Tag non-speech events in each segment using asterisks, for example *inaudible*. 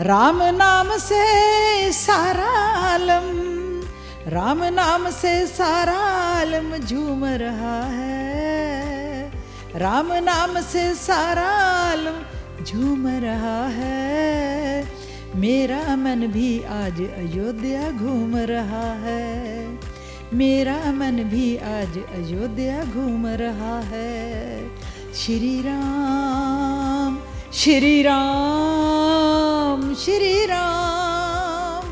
राम नाम से सारा आलम राम नाम से सारा आलम झूम रहा है। राम नाम से सारा आलम झूम रहा है। मेरा मन भी आज अयोध्या घूम रहा है। मेरा मन भी आज अयोध्या घूम रहा है। श्री राम। ਸ਼੍ਰੀ ਰਾਮ ਸ਼੍ਰੀ ਰਾਮ।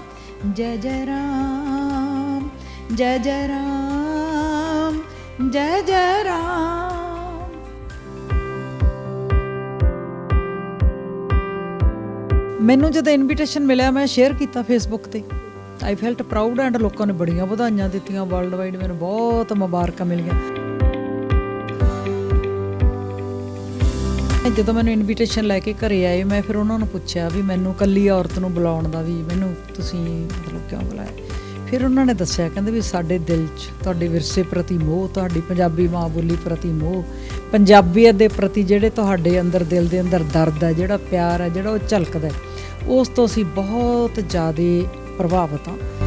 ਜੈ ਜੈ ਰਾਮ, ਜੈ ਜੈ ਰਾਮ, ਜੈ ਜੈ ਰਾਮ। ਮੈਨੂੰ ਜਦੋਂ ਇਨਵੀਟੇਸ਼ਨ ਮਿਲਿਆ, ਮੈਂ ਸ਼ੇਅਰ ਕੀਤਾ ਫੇਸਬੁੱਕ ਤੇ। ਆਈ ਫੈਲਟ ਪ੍ਰਾਊਡ ਐਂਡ ਲੋਕਾਂ ਨੇ ਬੜੀਆਂ ਵਧਾਈਆਂ ਦਿੱਤੀਆਂ। ਵਰਲਡ ਵਾਈਡ ਮੈਨੂੰ ਬਹੁਤ ਮੁਬਾਰਕਾਂ ਮਿਲੀਆਂ। ਜਦੋਂ ਮੈਨੂੰ ਇਨਵੀਟੇਸ਼ਨ ਲੈ ਕੇ ਘਰੇ ਆਏ, ਮੈਂ ਫਿਰ ਉਹਨਾਂ ਨੂੰ ਪੁੱਛਿਆ ਵੀ ਮੈਨੂੰ ਕੱਲੀ ਔਰਤ ਨੂੰ ਬੁਲਾਉਣ ਦਾ ਵੀ ਮੈਨੂੰ ਤੁਸੀਂ ਮਤਲਬ ਕਿਉਂ ਬੁਲਾਇਆ? ਫਿਰ ਉਹਨਾਂ ਨੇ ਦੱਸਿਆ, ਕਹਿੰਦੇ ਵੀ ਸਾਡੇ ਦਿਲ 'ਚ ਤੁਹਾਡੇ ਵਿਰਸੇ ਪ੍ਰਤੀ ਮੋਹ, ਤੁਹਾਡੀ ਪੰਜਾਬੀ ਮਾਂ ਬੋਲੀ ਪ੍ਰਤੀ ਮੋਹ, ਪੰਜਾਬੀਅਤ ਦੇ ਪ੍ਰਤੀ ਜਿਹੜੇ ਤੁਹਾਡੇ ਅੰਦਰ ਦਿਲ ਦੇ ਅੰਦਰ ਦਰਦ ਹੈ, ਜਿਹੜਾ ਪਿਆਰ ਹੈ, ਜਿਹੜਾ ਉਹ ਝਲਕਦਾ ਉਸ ਤੋਂ ਅਸੀਂ ਬਹੁਤ ਜ਼ਿਆਦਾ ਪ੍ਰਭਾਵਿਤ ਹਾਂ।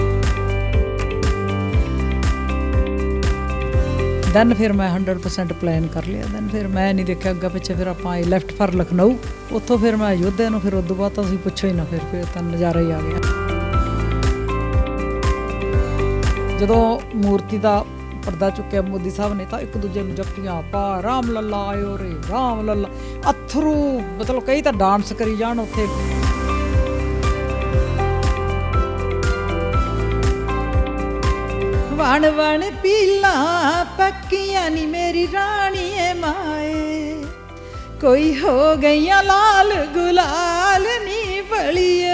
ਦੈਨ ਫਿਰ ਮੈਂ 100% ਪਲਾਨ ਕਰ ਲਿਆ ਦੈਨ ਫਿਰ ਮੈਂ ਨਹੀਂ ਦੇਖਿਆ ਅੱਗਾ ਪਿੱਛੇ ਫਿਰ ਆਪਾਂ ਆਏ ਲੈਫਟ ਫਾਰ ਲਖਨਊ ਉੱਥੋਂ ਫਿਰ ਮੈਂ ਅਯੋਧਿਆ ਨੂੰ ਫਿਰ ਉਦੋਂ ਬਾਅਦ ਤਾਂ ਅਸੀਂ ਪੁੱਛੋ ਹੀ ਨਾ ਫਿਰ ਫਿਰ ਤਾਂ ਨਜ਼ਾਰਾ ਹੀ ਆ ਗਿਆ ਜਦੋਂ ਮੂਰਤੀ ਦਾ ਪਰਦਾ ਚੁੱਕਿਆ ਮੋਦੀ ਸਾਹਿਬ ਨੇ ਤਾਂ ਇੱਕ ਦੂਜੇ ਨੂੰ ਜੱਫੀਆਂ ਪਾ ਰਾਮ ਲੱਲਾ ਆਇਓ ਰੇ ਰਾਮ ਲੱਲਾ ਅਥਰੂ ਮਤਲਬ ਕਈ ਤਾਂ ਡਾਂਸ ਕਰੀ ਜਾਣ ਉੱਥੇ ਵਣ ਵਣ ਪੀਲਾ ਪੱਕੀਆਂ ਨੀ ਮੇਰੀ ਰਾਣੀ ਏ ਮਾਏ। ਕੋਈ ਹੋ ਗਈਆਂ ਲਾਲ ਗੁਲਾਲ ਨੀ ਬਲੀਏ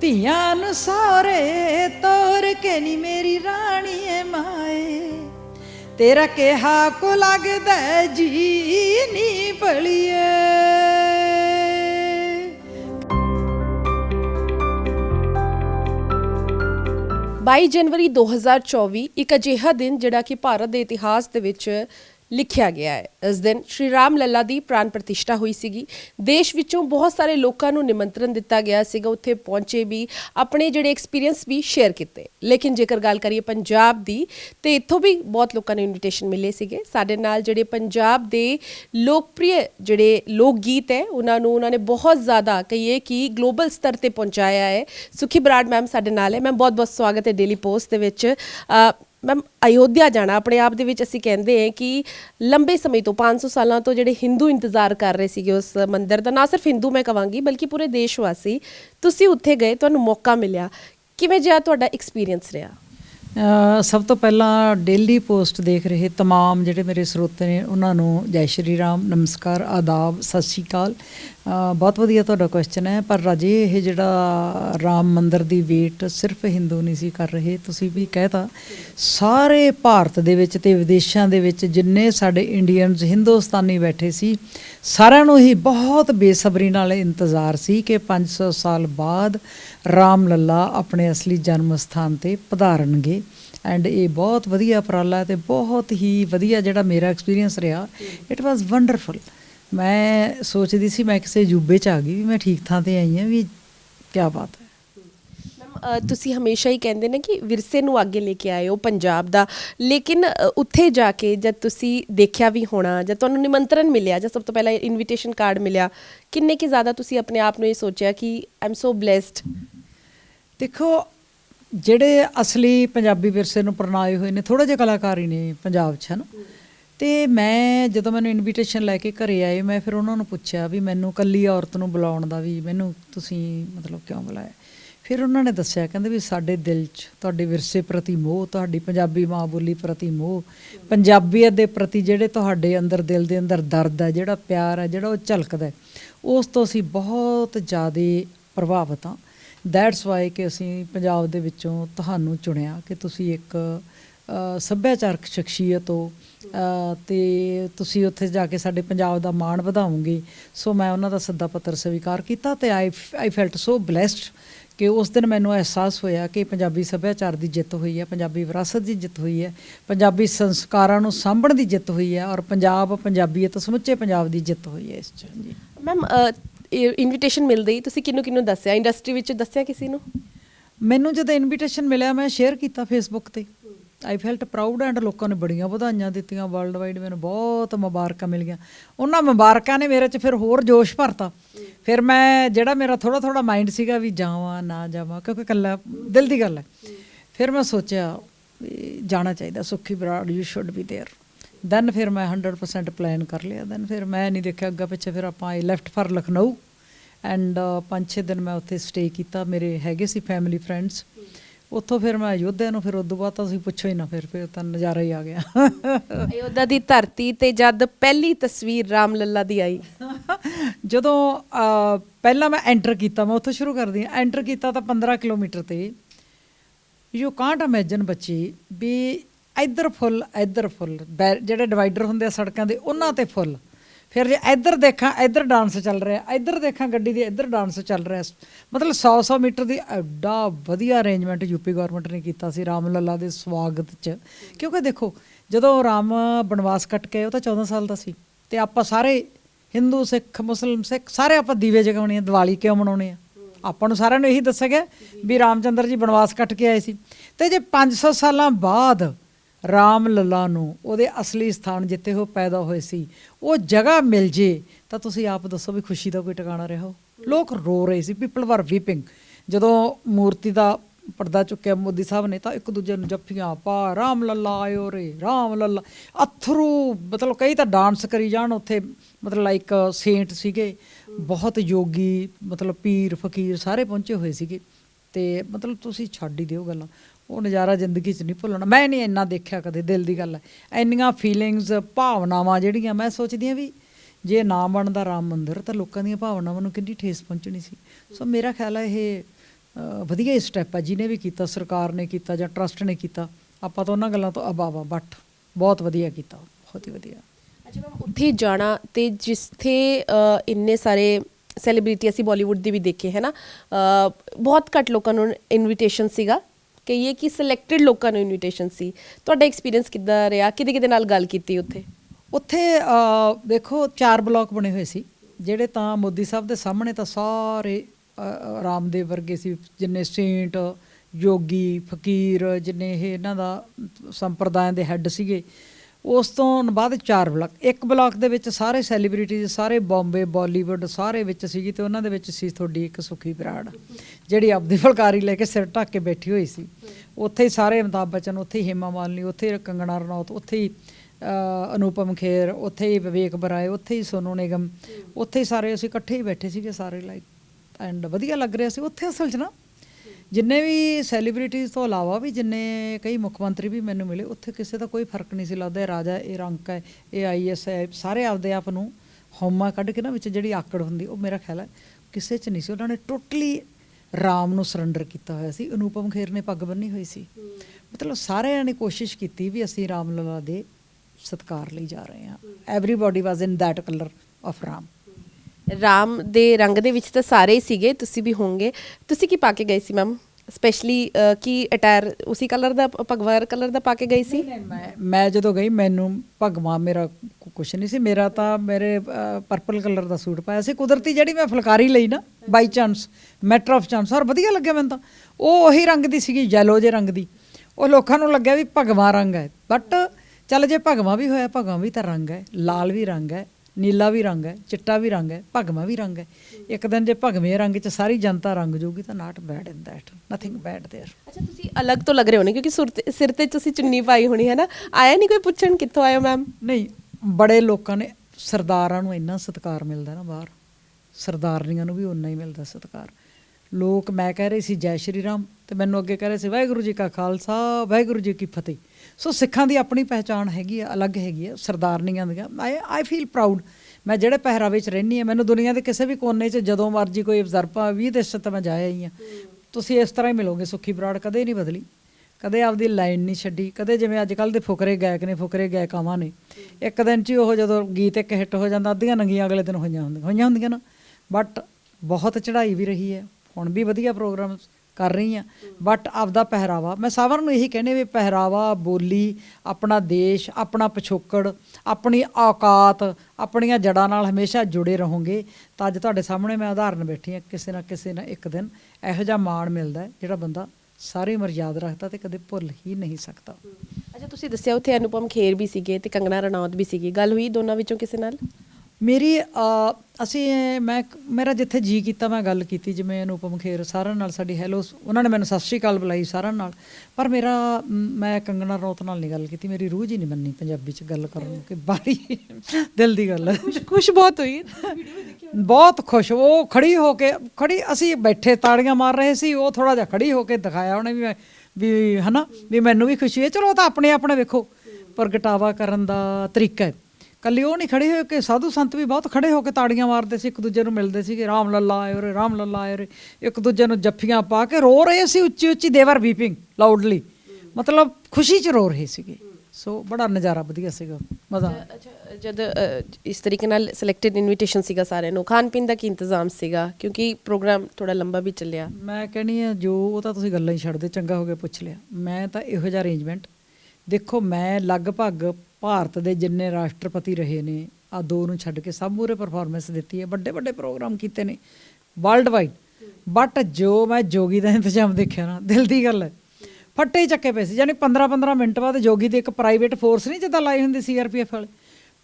ਧੀਆਂ ਨੂੰ ਸਾਰੇ ਤੋਰ ਕੇ ਨੀ ਮੇਰੀ ਰਾਣੀ ਏ ਮਾਏ। ਤੇਰਾ ਕਿਹਾ ਕੋ ਲੱਗਦਾ ਜੀ ਨੀ ਬਲੀਏ 22 ਜਨਵਰੀ 2024 ਇੱਕ ਅਜਿਹਾ ਦਿਨ ਜਿਹੜਾ ਕਿ ਭਾਰਤ ਦੇ ਇਤਿਹਾਸ ਦੇ ਵਿੱਚ ਲਿਖਿਆ ਗਿਆ ਹੈ। ਇਸ ਦਿਨ ਸ਼੍ਰੀ ਰਾਮ ਲੱਲਾ ਦੀ ਪ੍ਰਾਨ ਪ੍ਰਤਿਸ਼ਠਾ ਹੋਈ ਸੀਗੀ। ਦੇਸ਼ ਵਿੱਚੋਂ ਬਹੁਤ ਸਾਰੇ ਲੋਕਾਂ ਨੂੰ ਨਿਮੰਤਰਣ ਦਿੱਤਾ ਗਿਆ ਸੀਗਾ। ਉੱਥੇ ਪਹੁੰਚੇ ਵੀ, ਆਪਣੇ ਜਿਹੜੇ ਐਕਸਪੀਰੀਅੰਸ ਵੀ ਸ਼ੇਅਰ ਕੀਤੇ। ਲੇਕਿਨ ਜੇਕਰ ਗੱਲ ਕਰੀਏ ਪੰਜਾਬ ਦੀ, ਤੇ ਇੱਥੋਂ ਵੀ ਬਹੁਤ ਲੋਕਾਂ ਨੂੰ ਇਨਵੀਟੇਸ਼ਨ ਮਿਲੇ ਸੀਗੇ। ਸਾਡੇ ਨਾਲ ਜਿਹੜੇ ਪੰਜਾਬ ਦੇ ਲੋਕਪ੍ਰਿਯ ਜਿਹੜੇ ਲੋਕ ਗੀਤ ਹੈ, ਉਹਨਾਂ ਨੂੰ ਉਹਨਾਂ ਨੇ ਬਹੁਤ ਜ਼ਿਆਦਾ ਕਹੀਏ ਕਿ ਗਲੋਬਲ ਸਤਰ ਤੇ ਪਹੁੰਚਾਇਆ ਹੈ। ਸੁਖੀ ਬਰਾੜ ਮੈਮ ਸਾਡੇ ਨਾਲ ਹੈ। ਮੈਮ ਬਹੁਤ ਬਹੁਤ ਸਵਾਗਤ ਹੈ ਡੇਲੀ ਪੋਸਟ ਦੇ ਵਿੱਚ। ਮੈਮ ਅਯੋਧਿਆ ਜਾਣਾ ਆਪਣੇ ਆਪ ਦੇ ਵਿੱਚ ਅਸੀਂ ਕਹਿੰਦੇ ਹਾਂ ਕਿ ਲੰਬੇ ਸਮੇਂ ਤੋਂ 500 ਸਾਲਾਂ ਤੋਂ ਜਿਹੜੇ ਹਿੰਦੂ ਇੰਤਜ਼ਾਰ ਕਰ ਰਹੇ ਸੀਗੇ ਉਸ ਮੰਦਿਰ ਦਾ ਨਾ ਸਿਰਫ ਹਿੰਦੂ ਮੈਂ ਕਵਾਂਗੀ ਬਲਕਿ ਪੂਰੇ ਦੇਸ਼ ਵਾਸੀ ਤੁਸੀਂ ਉੱਥੇ ਗਏ ਤੁਹਾਨੂੰ ਮੌਕਾ ਮਿਲਿਆ ਕਿਵੇਂ ਜਿਹਾ ਤੁਹਾਡਾ ਐਕਸਪੀਰੀਅੰਸ ਰਿਹਾ ਅ, ਸਭ ਤੋਂ ਪਹਿਲਾਂ ਡੇਲੀ ਪੋਸਟ ਦੇਖ ਰਹੇ तमाम ਜਿਹੜੇ ਮੇਰੇ ਸਰੋਤੇ ਨੇ ਉਹਨਾਂ ਨੂੰ ਜੈ ਸ਼੍ਰੀ ਰਾਮ ਨਮਸਕਾਰ ਆਦਾਬ ਸਤਿ ਸ਼੍ਰੀ ਅਕਾਲ ਅ, ਬਹੁਤ ਵਧੀਆ ਤੁਹਾਡਾ ਕੁਐਸਚਨ ਹੈ, ਪਰ ਰਾਜੇ, ਇਹ ਜਿਹੜਾ ਰਾਮ ਮੰਦਰ ਦੀ ਵੇਟ ਸਿਰਫ ਹਿੰਦੂ ਨਹੀਂ ਸੀ ਕਰ ਰਹੇ, ਤੁਸੀਂ ਵੀ ਕਹਿਤਾ ਸਾਰੇ ਭਾਰਤ ਦੇ ਵਿੱਚ ਤੇ ਵਿਦੇਸ਼ਾਂ ਦੇ ਵਿੱਚ ਜਿੰਨੇ ਸਾਡੇ ਇੰਡੀਅਨਸ ਹਿੰਦੁਸਤਾਨੀ ਬੈਠੇ ਸੀ, ਸਾਰਿਆਂ ਨੂੰ ਹੀ ਬਹੁਤ ਬੇਸਬਰੀ ਨਾਲ ਇੰਤਜ਼ਾਰ ਸੀ ਕਿ 500 ਸਾਲ ਬਾਅਦ ਰਾਮ ਲੱਲਾ ਆਪਣੇ ਅਸਲੀ ਜਨਮ ਸਥਾਨ ਤੇ ਪਧਾਰਨਗੇ। ਐਂਡ ਇਹ ਬਹੁਤ ਵਧੀਆ ਉਪਰਾਲਾ ਹੈ ਤੇ ਬਹੁਤ ਹੀ ਵਧੀਆ ਜਿਹੜਾ ਮੇਰਾ ਐਕਸਪੀਰੀਅੰਸ ਰਿਹਾ ਇਟ ਵਾਸ ਵੰਡਰਫੁਲ ਮੈਂ ਸੋਚਦੀ ਸੀ ਮੈਂ ਕਿਸੇ ਜੂਬੇ ਚ ਆ ਗਈ ਵੀ ਮੈਂ ਠੀਕ ਥਾਂ ਤੇ ਆਈ ਹਾਂ ਵੀ ਕੀ ਬਾਤ ਹੈ। ਮੈਮ ਤੁਸੀਂ ਹਮੇਸ਼ਾ ਹੀ ਕਹਿੰਦੇ ਨੇ ਕਿ ਵਿਰਸੇ ਨੂੰ ਅੱਗੇ ਲੈ ਕੇ ਆਏ ਹੋ ਪੰਜਾਬ ਦਾ ਲੇਕਿਨ ਉੱਥੇ ਜਾ ਕੇ ਜਦ ਤੁਸੀਂ ਦੇਖਿਆ ਵੀ ਹੋਣਾ ਜਦ ਤੁਹਾਨੂੰ ਨਿਮੰਤਰਣ ਮਿਲਿਆ ਜਦ ਸਭ ਤੋਂ ਪਹਿਲਾਂ ਇਨਵੀਟੇਸ਼ਨ ਕਾਰਡ ਮਿਲਿਆ ਕਿੰਨੇ ਕੀ ਜ਼ਿਆਦਾ ਤੁਸੀਂ ਆਪਣੇ ਆਪ ਨੂੰ ਇਹ ਸੋਚਿਆ ਕਿ ਆਈ ਐਮ ਸੋ ਬlesed ਦੇਖੋ ਜਿਹੜੇ ਅਸਲੀ ਪੰਜਾਬੀ ਵਿਰਸੇ ਨੂੰ ਪ੍ਰਣਾਏ ਹੋਏ ਨੇ ਥੋੜੇ ਜਿਹੇ ਕਲਾਕਾਰ ਹੀ ਨੇ ਪੰਜਾਬ 'ਚ ਹਨ ਤੇ ਮੈਂ ਜਦੋਂ ਮੈਨੂੰ ਇਨਵੀਟੇਸ਼ਨ ਲੈ ਕੇ ਘਰੇ ਆਏ, ਮੈਂ ਫਿਰ ਉਹਨਾਂ ਨੂੰ ਪੁੱਛਿਆ ਵੀ ਮੈਨੂੰ ਕੱਲੀ ਔਰਤ ਨੂੰ ਬੁਲਾਉਣ ਦਾ ਵੀ ਮੈਨੂੰ ਤੁਸੀਂ ਮਤਲਬ ਕਿਉਂ ਬੁਲਾਇਆ? ਫਿਰ ਉਹਨਾਂ ਨੇ ਦੱਸਿਆ, ਕਹਿੰਦੇ ਵੀ ਸਾਡੇ ਦਿਲ 'ਚ ਤੁਹਾਡੇ ਵਿਰਸੇ ਪ੍ਰਤੀ ਮੋਹ, ਤੁਹਾਡੀ ਪੰਜਾਬੀ ਮਾਂ ਬੋਲੀ ਪ੍ਰਤੀ ਮੋਹ, ਪੰਜਾਬੀਅਤ ਦੇ ਪ੍ਰਤੀ ਜਿਹੜੇ ਤੁਹਾਡੇ ਅੰਦਰ ਦਿਲ ਦੇ ਅੰਦਰ ਦਰਦ ਹੈ ਜਿਹੜਾ ਪਿਆਰ ਹੈ ਜਿਹੜਾ ਉਹ ਝਲਕਦਾ ਉਸ ਤੋਂ ਅਸੀਂ ਬਹੁਤ ਜ਼ਿਆਦਾ ਪ੍ਰਭਾਵਿਤ ਹਾਂ। ਦੈਟਸ ਵਾਈ ਕਿ ਅਸੀਂ ਪੰਜਾਬ ਦੇ ਵਿੱਚੋਂ ਤੁਹਾਨੂੰ ਚੁਣਿਆ ਕਿ ਤੁਸੀਂ ਇੱਕ ਸੱਭਿਆਚਾਰਕ ਸ਼ਖਸੀਅਤ ਹੋ ਤੇ ਤੁਸੀਂ ਉੱਥੇ ਜਾ ਕੇ ਸਾਡੇ ਪੰਜਾਬ ਦਾ ਮਾਣ ਵਧਾਓਗੇ। ਸੋ ਮੈਂ ਉਹਨਾਂ ਦਾ ਸੱਦਾ ਪੱਤਰ ਸਵੀਕਾਰ ਕੀਤਾ ਤੇ ਆਈ ਆਈ ਫੈਲਟ ਸੋ ਬlesed ਕਿ ਉਸ ਦਿਨ ਮੈਨੂੰ ਅਹਿਸਾਸ ਹੋਇਆ ਕਿ ਪੰਜਾਬੀ ਸੱਭਿਆਚਾਰ ਦੀ ਜਿੱਤ ਹੋਈ ਹੈ ਪੰਜਾਬੀ ਵਿਰਾਸਤ ਦੀ ਜਿੱਤ ਹੋਈ ਹੈ ਪੰਜਾਬੀ ਸੰਸਕਾਰਾਂ ਨੂੰ ਸਾਂਭਣ ਦੀ ਜਿੱਤ ਹੋਈ ਹੈ ਔਰ ਪੰਜਾਬ ਪੰਜਾਬੀਅਤ ਸਮੁੱਚੇ ਪੰਜਾਬ ਦੀ ਜਿੱਤ ਹੋਈ ਹੈ ਇਸ 'ਚ। ਜੀ ਮੈਮ ਇਨਵੀਟੇਸ਼ਨ ਮਿਲਦੀ ਤੁਸੀਂ ਕਿਹਨੂੰ ਕਿਹਨੂੰ ਦੱਸਿਆ? ਇੰਡਸਟਰੀ ਵਿੱਚ ਦੱਸਿਆ ਕਿਸੇ ਨੂੰ? ਮੈਨੂੰ ਜਦੋਂ ਇਨਵੀਟੇਸ਼ਨ ਮਿਲਿਆ ਮੈਂ ਸ਼ੇਅਰ ਕੀਤਾ ਫੇਸਬੁੱਕ ਤੇ। ਆਈ ਫੈਲਟ ਪ੍ਰਾਊਡ ਐਂਡ ਲੋਕਾਂ ਨੇ ਬੜੀਆਂ ਵਧਾਈਆਂ ਦਿੱਤੀਆਂ ਵਰਲਡ ਵਾਈਡ ਮੈਨੂੰ ਬਹੁਤ ਮੁਬਾਰਕਾਂ ਮਿਲੀਆਂ ਉਹਨਾਂ ਮੁਬਾਰਕਾਂ ਨੇ ਮੇਰੇ 'ਚ ਫਿਰ ਹੋਰ ਜੋਸ਼ ਭਰਤਾ ਫਿਰ ਮੈਂ ਜਿਹੜਾ ਮੇਰਾ ਥੋੜਾ ਥੋੜਾ ਮਾਈਂਡ ਸੀਗਾ ਵੀ ਜਾਵਾਂ ਨਾ ਜਾਵਾਂ ਕਿਉਂਕਿ ਕੱਲਾ ਦਿਲ ਦੀ ਗੱਲ ਹੈ ਫਿਰ ਮੈਂ ਸੋਚਿਆ ਵੀ ਜਾਣਾ ਚਾਹੀਦਾ Sukhi Brar you should be there then ਫਿਰ ਮੈਂ 100% ਪਲਾਨ ਕਰ ਲਿਆ ਦੈਨ ਫਿਰ ਮੈਂ ਨਹੀਂ ਦੇਖਿਆ ਅੱਗਾ ਪਿੱਛੇ ਫਿਰ ਆਪਾਂ I left for Lucknow and ਪੰਜ ਛੇ ਦਿਨ ਮੈਂ ਉੱਥੇ ਸਟੇ ਕੀਤਾ ਮੇਰੇ ਹੈਗੇ ਸੀ ਫੈਮਿਲੀ ਫਰੈਂਡਸ ਉੱਥੋਂ ਫਿਰ ਮੈਂ ਅਯੋਧਿਆ ਨੂੰ ਫਿਰ ਉਦੋਂ ਬਾਅਦ ਤਾਂ ਤੁਸੀਂ ਪੁੱਛੋ ਹੀ ਨਾ ਫਿਰ ਫਿਰ ਤਾਂ ਨਜ਼ਾਰਾ ਹੀ ਆ ਗਿਆ। ਅਯੋਧਿਆ ਦੀ ਧਰਤੀ ਤੇ ਜਦ ਪਹਿਲੀ ਤਸਵੀਰ ਰਾਮ ਲੱਲਾ ਦੀ ਆਈ। ਜਦੋਂ ਪਹਿਲਾਂ ਮੈਂ ਐਂਟਰ ਕੀਤਾ ਮੈਂ ਉੱਥੋਂ ਸ਼ੁਰੂ ਕਰਦੀ ਹਾਂ। ਐਂਟਰ ਕੀਤਾ ਤਾਂ 15 ਕਿਲੋਮੀਟਰ ਤੇ। ਯੂ ਕਾਂਟ ਇਮੇਜਿਨ ਬੱਚੀ ਵੀ ਇੱਧਰ ਫੁੱਲ ਇੱਧਰ ਫੁੱਲ। ਜਿਹੜੇ ਡਿਵਾਈਡਰ ਹੁੰਦੇ ਆ ਸੜਕਾਂ ਦੇ ਉਹਨਾਂ ਤੇ ਫੁੱਲ। ਫਿਰ ਜੇ ਇੱਧਰ ਦੇਖਾਂ, ਇੱਧਰ ਡਾਂਸ ਚੱਲ ਰਿਹਾ, ਇੱਧਰ ਦੇਖਾਂ ਗੱਡੀ ਦੇ, ਇੱਧਰ ਡਾਂਸ ਚੱਲ ਰਿਹਾ ਮਤਲਬ 100 100 ਮੀਟਰ ਦੀ ਐਡਾ ਵਧੀਆ ਅਰੇਂਜਮੈਂਟ ਯੂਪੀ ਗਵਰਨਮੈਂਟ ਨੇ ਕੀਤਾ ਸੀ ਰਾਮ ਲੱਲਾ ਦੇ ਸਵਾਗਤ 'ਚ। ਕਿਉਂਕਿ ਦੇਖੋ, ਜਦੋਂ ਰਾਮ ਬਨਵਾਸ ਕੱਟ ਕੇ ਉਹ ਤਾਂ 14 ਸਾਲ ਦਾ ਸੀ, ਤੇ ਆਪਾਂ ਸਾਰੇ ਹਿੰਦੂ, ਸਿੱਖ, ਮੁਸਲਮ, ਸਿੱਖ, ਸਾਰੇ ਆਪਾਂ ਦੀਵੇ ਜਗਾਉਣੇ ਆ, ਦੀਵਾਲੀ ਕਿਉਂ ਮਨਾਉਣੇ ਆ? ਆਪਾਂ ਨੂੰ ਸਾਰਿਆਂ ਨੂੰ ਇਹੀ ਦੱਸਿਆ ਗਿਆ ਵੀ ਰਾਮਚੰਦਰ ਜੀ ਬਨਵਾਸ ਕੱਟ ਕੇ ਆਏ ਸੀ। ਤੇ ਜੇ 500 ਸਾਲਾਂ ਬਾਅਦ ਰਾਮ ਲੱਲਾ ਨੂੰ, ਉਹਦੇ ਅਸਲੀ ਸਥਾਨ ਜਿੱਥੇ ਉਹ ਪੈਦਾ ਹੋਏ ਸੀ, ਉਹ ਜਗ੍ਹਾ ਮਿਲ ਜੇ, ਤਾਂ ਤੁਸੀਂ ਆਪ ਦੱਸੋ ਵੀ ਖੁਸ਼ੀ ਦਾ ਕੋਈ ਟਿਕਾਣਾ ਰਿਹਾ ਹੋ ਲੋਕ ਰੋ ਰਹੇ ਸੀ ਪੀਪਲ ਵਰ ਵੀਪਿੰਗ ਜਦੋਂ ਮੂਰਤੀ ਦਾ ਪਰਦਾ ਚੁੱਕਿਆ ਮੋਦੀ ਸਾਹਿਬ ਨੇ, ਤਾਂ ਇੱਕ ਦੂਜੇ ਨੂੰ ਜੱਫੀਆਂ ਪਾ, ਰਾਮ ਲੱਲਾ ਆਇਓ ਰੇ, ਰਾਮ ਲੱਲਾ। ਅਥਰੂ, ਮਤਲਬ ਕਈ ਤਾਂ ਡਾਂਸ ਕਰੀ ਜਾਣ ਉੱਥੇ, ਮਤਲਬ ਲਾਈਕ ਸੇਂਟ ਸੀਗੇ। ਬਹੁਤ ਯੋਗੀ, ਮਤਲਬ ਪੀਰ, ਫਕੀਰ ਸਾਰੇ ਪਹੁੰਚੇ ਹੋਏ ਸੀਗੇ। ਤੇ ਮਤਲਬ ਤੁਸੀਂ ਛੱਡ ਹੀ ਦਿਓ ਗੱਲਾਂ। ਉਹ ਨਜ਼ਾਰਾ ਜ਼ਿੰਦਗੀ 'ਚ ਨਹੀਂ ਭੁੱਲਣਾ। ਮੈਂ ਨਹੀਂ ਇੰਨਾ ਦੇਖਿਆ ਕਦੇ ਦਿਲ ਦੀ ਗੱਲ। ਹੈ ਇੰਨੀਆਂ ਫੀਲਿੰਗਸ ਭਾਵਨਾਵਾਂ ਜਿਹੜੀਆਂ ਮੈਂ ਸੋਚਦੀ ਹਾਂ ਵੀ ਜੇ ਨਾ ਬਣਦਾ ਰਾਮ ਮੰਦਿਰ ਤਾਂ ਲੋਕਾਂ ਦੀਆਂ ਭਾਵਨਾਵਾਂ ਨੂੰ ਕਿੰਨੀ ਠੇਸ ਪਹੁੰਚਣੀ ਸੀ। ਸੋ ਮੇਰਾ ਖਿਆਲ ਹੈ ਇਹ ਅ, ਵਧੀਆ ਸਟੈਪ ਹੈ ਜਿਹਨੇ ਵੀ ਕੀਤਾ ਸਰਕਾਰ ਨੇ ਕੀਤਾ ਜਾਂ ਟਰਸਟ ਨੇ ਕੀਤਾ ਆਪਾਂ ਤਾਂ ਉਹਨਾਂ ਗੱਲਾਂ ਤੋਂ ਅਬਾਵਾ ਬਟ ਬਹੁਤ ਵਧੀਆ ਕੀਤਾ। ਬਹੁਤ ਹੀ ਵਧੀਆ। ਅੱਛਾ ਮੈਮ ਉੱਥੇ ਜਾਣਾ ਤੇ ਜਿੱਥੇ ਇੰਨੇ ਸਾਰੇ ਸੈਲੀਬ੍ਰਿਟੀ ਅਸੀਂ ਬਾਲੀਵੁੱਡ ਦੀ ਵੀ ਦੇਖੇ ਹੈ ਨਾ? ਬਹੁਤ ਘੱਟ ਲੋਕਾਂ ਨੂੰ ਇਨਵੀਟੇਸ਼ਨ ਸੀਗਾ। ਕਹੀਏ ਕਿ ਸਿਲੈਕਟਡ ਲੋਕਾਂ ਨੂੰ ਇਨਵੀਟੇਸ਼ਨ ਸੀ। ਤੁਹਾਡਾ ਐਕਸਪੀਰੀਅੰਸ ਕਿੱਦਾਂ ਰਿਹਾ? ਕਿਹਦੇ ਕਿਹਦੇ ਨਾਲ ਗੱਲ ਕੀਤੀ ਉੱਥੇ? ਉੱਥੇ ਦੇਖੋ ਚਾਰ ਬਲਾਕ ਬਣੇ ਹੋਏ ਸੀ। ਜਿਹੜੇ ਤਾਂ ਮੋਦੀ ਸਾਹਿਬ ਦੇ ਸਾਹਮਣੇ ਤਾਂ ਸਾਰੇ ਰਾਮਦੇਵ ਵਰਗੇ ਸੀ, ਜਿੰਨੇ ਸੇਂਟ ਯੋਗੀ ਫਕੀਰ, ਜਿੰਨੇ ਇਹ ਇਹਨਾਂ ਦਾ ਸੰਪਰਦਾਇ ਦੇ ਹੈੱਡ ਸੀਗੇ। ਉਸ ਤੋਂ ਬਾਅਦ ਚਾਰ ਬਲਾਕ ਇੱਕ ਬਲਾਕ ਦੇ ਵਿੱਚ ਸਾਰੇ ਸੈਲੀਬ੍ਰਿਟੀਜ਼ ਸਾਰੇ ਬੰਬੇ ਬਾਲੀਵੁੱਡ ਸਾਰੇ ਵਿੱਚ ਸੀਗੀ ਤੇ ਉਹਨਾਂ ਦੇ ਵਿੱਚ ਸੀ ਤੁਹਾਡੀ ਇੱਕ ਸੁਖੀ ਬਰਾੜ ਜਿਹੜੀ ਆਪਦੀ ਫੁਲਕਾਰੀ ਲੈ ਕੇ ਸਿਰ ਢੱਕ ਕੇ ਬੈਠੀ ਹੋਈ ਸੀ। ਉੱਥੇ ਹੀ ਸਾਰੇ ਅਮਿਤਾਭ ਬੱਚਨ ਉੱਥੇ ਹੀ ਹੇਮਾ ਮਾਲਨੀ ਉੱਥੇ ਹੀ ਕੰਗਣਾ ਰਣੌਤ ਉੱਥੇ ਹੀ ਅ, ਅਨੂਪਮ ਖੇਰ ਉੱਥੇ ਹੀ ਵਿਵੇਕ ਬਰਾਏ ਉੱਥੇ ਹੀ ਸੋਨੂ ਨਿਗਮ ਉੱਥੇ ਹੀ ਸਾਰੇ ਅਸੀਂ ਇਕੱਠੇ ਹੀ ਬੈਠੇ ਸੀਗੇ ਸਾਰੇ ਲਾਈਕ ਐਂਡ ਵਧੀਆ ਲੱਗ ਰਿਹਾ ਸੀ। ਉੱਥੇ ਅਸਲ 'ਚ ਨਾ ਜਿੰਨੇ ਵੀ ਸੈਲੀਬ੍ਰਿਟੀਜ਼ ਤੋਂ ਇਲਾਵਾ ਵੀ ਜਿੰਨੇ ਕਈ ਮੁੱਖ ਮੰਤਰੀ ਵੀ ਮੈਨੂੰ ਮਿਲੇ ਉੱਥੇ ਕਿਸੇ ਦਾ ਕੋਈ ਫ਼ਰਕ ਨਹੀਂ ਸੀ ਲੱਗਦਾ ਇਹ ਰਾਜਾ ਇਹ ਰੰਕ ਹੈ ਇਹ ਆਈਐਸ ਹੈ ਸਾਰੇ ਆਪਦੇ ਆਪ ਨੂੰ ਹਉਮਾ ਕੱਢ ਕੇ ਨਾ ਵਿੱਚ ਜਿਹੜੀ ਆਕੜ ਹੁੰਦੀ ਉਹ ਮੇਰਾ ਖਿਆਲ ਹੈ ਕਿਸੇ 'ਚ ਨਹੀਂ ਸੀ। ਉਹਨਾਂ ਨੇ ਟੋਟਲੀ ਰਾਮ ਨੂੰ ਸਰੈਂਡਰ ਕੀਤਾ ਹੋਇਆ ਸੀ। ਅਨੂਪਮ ਖੇਰ ਨੇ ਪੱਗ ਬੰਨੀ ਹੋਈ ਸੀ। ਮਤਲਬ ਸਾਰਿਆਂ ਨੇ ਕੋਸ਼ਿਸ਼ ਕੀਤੀ ਵੀ ਅਸੀਂ ਰਾਮ ਲਲਾ ਦੇ ਸਤਕਾਰ ਲਈ ਜਾ ਰਹੇ ਹਾਂ। Everybody was in that colour of Ram Ram ਦੇ ਰੰਗ ਦੇ ਵਿੱਚ ਤਾਂ ਸਾਰੇ ਹੀ ਸੀਗੇ, ਤੁਸੀਂ ਵੀ ਹੋਵੋਗੇ। ਤੁਸੀਂ ਕੀ ਪਾ ਕੇ ਗਏ ਸੀ ਮੈਮ ਸਪੈਸ਼ਲੀ ਕੀ ਅਟਾਇਰ ਉਸੇ ਕਲਰ ਦਾ ਭਗਵਾਰ ਕਲਰ ਦਾ ਪਾ ਕੇ ਗਈ ਸੀ? ਮੈਂ ਮੈਂ ਜਦੋਂ ਗਈ, ਮੈਨੂੰ ਭਗਵਾ ਮੇਰਾ ਕੁਛ ਨਹੀਂ ਸੀ। ਮੇਰਾ ਤਾਂ ਮੇਰੇ ਪਰਪਲ ਕਲਰ ਦਾ ਸੂਟ ਪਾਇਆ ਸੀ। ਕੁਦਰਤੀ ਜਿਹੜੀ ਮੈਂ ਫੁਲਕਾਰੀ ਲਈ ਨਾ by chance matter of chance ਔਰ ਵਧੀਆ ਲੱਗਿਆ ਮੈਨੂੰ ਤਾਂ। ਉਹ ਉਹੀ ਰੰਗ ਦੀ ਸੀਗੀ ਯੈਲੋ ਜੇ ਰੰਗ ਦੀ। ਉਹ ਲੋਕਾਂ ਨੂੰ ਲੱਗਿਆ ਵੀ ਭਗਵਾ ਰੰਗ ਹੈ। ਬਟ ਚੱਲ ਜੇ ਭਗਵਾ ਵੀ ਹੋਇਆ ਭਗਵਾ ਵੀ ਤਾਂ ਰੰਗ ਹੈ। ਲਾਲ ਵੀ ਰੰਗ ਹੈ। ਨੀਲਾ ਵੀ ਰੰਗ ਹੈ ਚਿੱਟਾ ਵੀ ਰੰਗ ਹੈ ਭਗਵਾ ਵੀ ਰੰਗ ਹੈ ਇੱਕ ਦਿਨ ਜੇ ਭਗਵੇਂ ਰੰਗ 'ਚ ਸਾਰੀ ਜਨਤਾ ਰੰਗ ਜੂਗੀ ਤਾਂ not bad in that nothing bad there ਅੱਛਾ ਤੁਸੀਂ ਅਲੱਗ ਤੋਂ ਲੱਗ ਰਹੇ ਹੋਣੇ ਕਿਉਂਕਿ ਸੁਰ ਤੇ- ਸਿਰ ਤੇ ਤੁਸੀਂ ਚੁੰਨੀ ਪਾਈ ਹੋਣੀ ਹੈ ਨਾ ਆਇਆ ਨਹੀਂ ਕੋਈ ਪੁੱਛਣ ਕਿੱਥੋਂ ਆਏ ਹੋ ਮੈਮ ਨਹੀਂ ਬੜੇ ਲੋਕਾਂ ਨੇ ਸਰਦਾਰਾਂ ਨੂੰ ਇੰਨਾ ਸਤਿਕਾਰ ਮਿਲਦਾ ਨਾ ਬਾਹਰ ਸਰਦਾਰਨੀਆਂ ਨੂੰ ਵੀ ਉਨਾ ਹੀ ਮਿਲਦਾ ਸਤਿਕਾਰ ਲੋਕ ਮੈਂ ਕਹਿ ਰਹੀ ਸੀ ਜੈ ਸ਼੍ਰੀ ਰਾਮ ਤੇ ਮੈਨੂੰ ਅੱਗੇ ਕਹਿ ਰਹੇ ਸੀ ਵਾਹਿਗੁਰੂ ਜੀ ਕਾ ਖਾਲਸਾ, ਵਾਹਿਗੁਰੂ ਜੀ ਕੀ ਫਤਿਹ। ਸੋ ਸਿੱਖਾਂ ਦੀ ਆਪਣੀ ਪਹਿਚਾਣ ਹੈਗੀ ਆ, ਅਲੱਗ ਹੈਗੀ ਆ, ਸਰਦਾਰਨੀਆਂ ਦੀਆਂ। ਆਈ ਆਈ ਫੀਲ ਪ੍ਰਾਊਡ ਮੈਂ ਜਿਹੜੇ ਪਹਿਰਾਵੇ 'ਚ ਰਹਿੰਦੀ ਆ, ਮੈਨੂੰ ਦੁਨੀਆ ਦੇ ਕਿਸੇ ਵੀ ਕੋਨੇ 'ਚ ਜਦੋਂ ਮਰਜ਼ੀ ਕੋਈ ਅਬਜ਼ਰਪਾ 20 ਦੇਸ਼ ਤਾਂ ਮੈਂ ਜਾਇਆ ਹੀ ਆ। ਤੁਸੀਂ ਇਸ ਤਰ੍ਹਾਂ ਹੀ ਮਿਲੋਗੇ, ਸੁੱਖੀ ਬਰਾੜ ਕਦੇ ਨਹੀਂ ਬਦਲੀ। ਕਦੇ ਆਪਦੀ ਲਾਈਨ ਨਹੀਂ ਛੱਡੀ, ਕਦੇ ਜਿਵੇਂ ਅੱਜ ਕੱਲ ਦੇ ਫੁਕਰੇ ਗਾਇਕ ਨੇ, ਫੁਕਰੇ ਗਾਇਕਾਵਾਂ ਨੇ। ਇੱਕ ਦਿਨ 'ਚ ਹੀ ਉਹ ਜਦੋਂ ਗੀਤ ਇੱਕ ਹਿੱਟ ਹੋ ਜਾਂਦਾ, ਅੱਧੀਆਂ ਨੰਗੀਆਂ ਅਗਲੇ ਦਿਨ ਹੋਈਆਂ ਹੁੰਦੀਆਂ ਹੋਈਆਂ ਹੁੰਦੀਆਂ ਨਾ। ਬਟ ਬਹੁਤ ਚੜ੍ਹਾਈ ਵੀ ਰਹੀ ਹੈ। ਹੁਣ ਵੀ ਵਧੀਆ ਪ੍ਰੋਗਰਾਮ ਕਰ ਰਹੀ ਆ ਬਟ ਆਪਦਾ ਪਹਿਰਾਵਾ, ਮੈਂ ਸਾਰਿਆਂ ਨੂੰ ਇਹੀ ਕਹਿੰਦੇ ਵੀ ਪਹਿਰਾਵਾ, ਬੋਲੀ, ਆਪਣਾ ਦੇਸ਼, ਆਪਣਾ ਪਿਛੋਕੜ, ਆਪਣੀ ਔਕਾਤ, ਆਪਣੀਆਂ ਜੜਾਂ ਨਾਲ ਹਮੇਸ਼ਾ ਜੁੜੇ ਰਹੋਗੇ, ਤਾਂ ਅੱਜ ਤੁਹਾਡੇ ਸਾਹਮਣੇ ਮੈਂ ਉਦਾਹਰਨ ਬੈਠੀ ਆ, ਕਿਸੇ ਨਾ ਕਿਸੇ ਨਾ ਇੱਕ ਦਿਨ ਇਹੋ ਜਿਹਾ ਮਾਣ ਮਿਲਦਾ ਜਿਹੜਾ ਬੰਦਾ ਸਾਰੀ ਉਮਰ ਯਾਦ ਰੱਖਦਾ ਤੇ ਕਦੇ ਭੁੱਲ ਹੀ ਨਹੀਂ ਸਕਦਾ। ਅੱਛਾ, ਤੁਸੀਂ ਦੱਸਿਆ ਉੱਥੇ ਅਨੁਪਮ ਖੇਰ ਵੀ ਸੀਗੇ ਤੇ ਕੰਗਣਾ ਰਣੌਤ ਵੀ ਸੀਗੀ, ਗੱਲ ਹੋਈ ਦੋਨਾਂ ਵਿੱਚੋਂ ਕਿਸੇ ਨਾਲ? ਮੇਰੀ ਅਸੀਂ ਮੈਂ ਮੇਰਾ ਜਿੱਥੇ ਜੀ ਕੀਤਾ ਮੈਂ ਗੱਲ ਕੀਤੀ ਜਿਵੇਂ ਅਨੂਪਮ ਖੇਰ ਸਾਰਿਆਂ ਨਾਲ ਸਾਡੀ ਹੈਲੋ ਉਹਨਾਂ ਨੇ ਮੈਨੂੰ ਸਤਿ ਸ਼੍ਰੀ ਅਕਾਲ ਬੁਲਾਈ ਸਾਰਿਆਂ ਨਾਲ ਪਰ ਮੇਰਾ ਮ, ਕੰਗਣਾ ਰੌਤ ਨਾਲ ਨਹੀਂ ਗੱਲ ਕੀਤੀ ਮੇਰੀ ਰੂਹ ਜੀ ਨਹੀਂ ਮੰਨੀ ਪੰਜਾਬੀ ਚ ਗੱਲ ਕਰਨ ਨੂੰ ਕਿ ਬਾਰੀ ਦਿਲ ਦੀ ਗੱਲ। ਹੈ ਖੁਸ਼ ਬਹੁਤ ਹੋਈ। ਬਹੁਤ ਖੁਸ਼ ਉਹ ਖੜੀ ਹੋ ਕੇ ਖੜੀ ਅਸੀਂ ਬੈਠੇ ਤਾੜੀਆਂ ਮਾਰ ਰਹੇ ਸੀ ਉਹ ਥੋੜਾ ਜਿਹਾ ਖੜੀ ਹੋ ਕੇ ਦਿਖਾਇਆ ਉਹਨੇ ਵੀ ਮੈਂ- ਵੀ ਹਨਾ ਵੀ ਮੈਨੂੰ ਵੀ ਖੁਸ਼ੀ ਹੈ ਚਲੋ ਤਾਂ ਆਪਣੇ ਆਪਣੇ ਵੇਖੋ ਪ੍ਰਗਟਾਵਾ ਕਰਨ ਦਾ ਤਰੀਕਾ ਹੈ। ਕੱਲੀ ਉਹ ਨਹੀਂ ਖੜੇ ਹੋ ਕੇ ਸਾਧੂ ਸੰਤ ਵੀ ਬਹੁਤ ਖੜੇ ਹੋ ਕੇ ਤਾੜੀਆਂ ਮਾਰਦੇ ਸੀ ਇੱਕ ਦੂਜੇ ਨੂੰ ਮਿਲਦੇ ਸੀਗੇ ਰਾਮ ਲੱਲਾ ਆਏ ਰੇ ਰਾਮ ਲੱਲਾ ਆਏ ਰੇ। ਇੱਕ ਦੂਜੇ ਨੂੰ ਜੱਫੀਆਂ ਪਾ ਕੇ ਰੋ ਰਹੇ ਸੀ ਉੱਚੀ ਉੱਚੀ ਦੇਵਰ ਵੀਪਿੰਗ ਲਾਊਡਲੀ ਮਤਲਬ ਖੁਸ਼ੀ ਚ ਰੋ ਰਹੇ ਸੀਗੇ। ਸੋ ਬੜਾ ਨਜ਼ਾਰਾ ਵਧੀਆ ਸੀਗਾ ਮਜ਼ਾ। ਅੱਛਾ ਜਦ ਇਸ ਤਰੀਕੇ ਨਾਲ ਸਿਲੈਕਟਡ ਇਨਵੀਟੇਸ਼ਨ ਸੀਗਾ ਸਾਰਿਆਂ ਨੂੰ ਖਾਣ ਪੀਣ ਦਾ ਕੀ ਇੰਤਜ਼ਾਮ ਸੀਗਾ? ਕਿਉਂਕਿ ਪ੍ਰੋਗਰਾਮ ਥੋੜਾ ਲੰਬਾ ਵੀ ਚੱਲਿਆ। ਮੈਂ ਕਹਿੰਨੀ ਆ ਜੋ ਉਹ ਤਾਂ ਤੁਸੀਂ ਗੱਲਾਂ ਹੀ ਛੱਡ ਦਿਓ ਚੰਗਾ ਹੋ ਗਿਆ ਪੁੱਛ ਲਿਆ। ਮੈਂ ਤਾਂ ਇਹੋ ਜਿਹਾ ਅਰੇਂਜਮੈਂਟ ਦੇਖੋ ਮੈਂ ਲਗਭਗ ਭਾਰਤ ਦੇ ਜਿੰਨੇ ਰਾਸ਼ਟਰਪਤੀ ਰਹੇ ਨੇ ਆ ਦੋ ਨੂੰ ਛੱਡ ਕੇ ਸਭ ਮੂਰੇ ਪਰਫਾਰਮੈਂਸ ਦਿੱਤੀ ਹੈ, ਵੱਡੇ ਵੱਡੇ ਪ੍ਰੋਗਰਾਮ ਕੀਤੇ ਨੇ ਵਰਲਡ ਵਾਈਡ ਬਟ ਜੋ ਮੈਂ ਜੋਗੀ ਦਾ ਇੰਤਜ਼ਾਮ ਦੇਖਿਆ ਨਾ, ਦਿਲ ਦੀ ਗੱਲ ਹੈ। ਫੱਟੇ ਹੀ ਚੱਕੇ ਪਏ ਸੀ, ਯਾਨੀ 15 15 ਮਿੰਟ ਬਾਅਦ ਜੋਗੀ ਦੇ ਇੱਕ ਪ੍ਰਾਈਵੇਟ ਫੋਰਸ ਨਹੀਂ ਜਿੱਦਾਂ ਲਾਈ ਹੁੰਦੀ ਸੀਆਰਪੀਐਫ ਵਾਲੇ।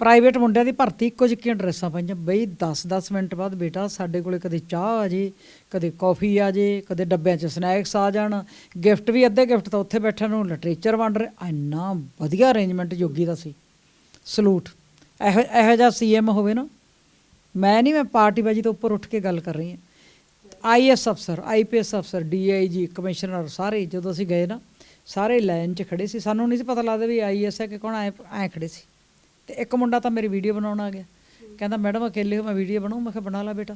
ਪ੍ਰਾਈਵੇਟ ਮੁੰਡਿਆਂ ਦੀ ਭਰਤੀ ਇੱਕੋ ਜਿਹੀਆਂ ਡਰੈਸਾਂ ਪਾਈਆਂ। ਬਈ 10-10 ਮਿੰਟ ਬਾਅਦ ਬੇਟਾ ਸਾਡੇ ਕੋਲੇ ਕਦੇ ਚਾਹ ਆ ਜੇ, ਕਦੇ ਕਾਫੀ ਆ ਜੇ, ਕਦੇ ਡੱਬਿਆਂ 'ਚ ਸਨੈਕਸ ਆ ਜਾਣ। ਗਿਫਟ ਵੀ ਅੱਧੇ ਗਿਫਟ ਤਾਂ ਉੱਥੇ ਬੈਠਿਆਂ ਨੂੰ ਲਿਟਰੇਚਰ ਵੰਡ ਰਹੇ। ਇੰਨਾ ਵਧੀਆ ਅਰੇਂਜਮੈਂਟ ਜੋਗੀ ਦਾ ਸੀ। ਸਲੂਟ। ਇਹੋ ਇਹੋ ਜਿਹਾ ਸੀਐਮ ਹੋਵੇ ਨਾ। ਮੈਂ ਨਹੀਂ, ਮੈਂ ਪਾਰਟੀਬਾਜੀ ਤੋਂ ਉੱਪਰ ਉੱਠ ਕੇ ਗੱਲ ਕਰ ਰਹੀ ਹਾਂ। ਆਈਐਸ ਅਫਸਰ ਆਈਪੀਐਸ ਅਫਸਰ ਡੀਆਈਜੀ ਕਮਿਸ਼ਨਰ ਸਾਰੇ ਜਦੋਂ ਅਸੀਂ ਗਏ ਨਾ, ਸਾਰੇ ਲਾਈਨ 'ਚ ਖੜੇ ਸੀ। ਸਾਨੂੰ ਨਹੀਂ ਸੀ ਪਤਾ ਲੱਗਦਾ ਵੀ ਆਈਐਸ ਹੈ ਕਿ ਕੌਣ, ਐ ਐ ਖੜੇ ਸੀ। ਤੇ ਇੱਕ ਮੁੰਡਾ ਤਾਂ ਮੇਰੀ ਵੀਡੀਓ ਬਣਾਉਣ ਆ ਗਿਆ ਕਹਿੰਦਾ ਮੈਡਮ ਅਕੇਲੇ ਹੋ ਮੈਂ ਵੀਡੀਓ ਬਣਾਉ ਮੈਂ ਕਿਹਾ ਬਣਾ ਲਾ ਬੇਟਾ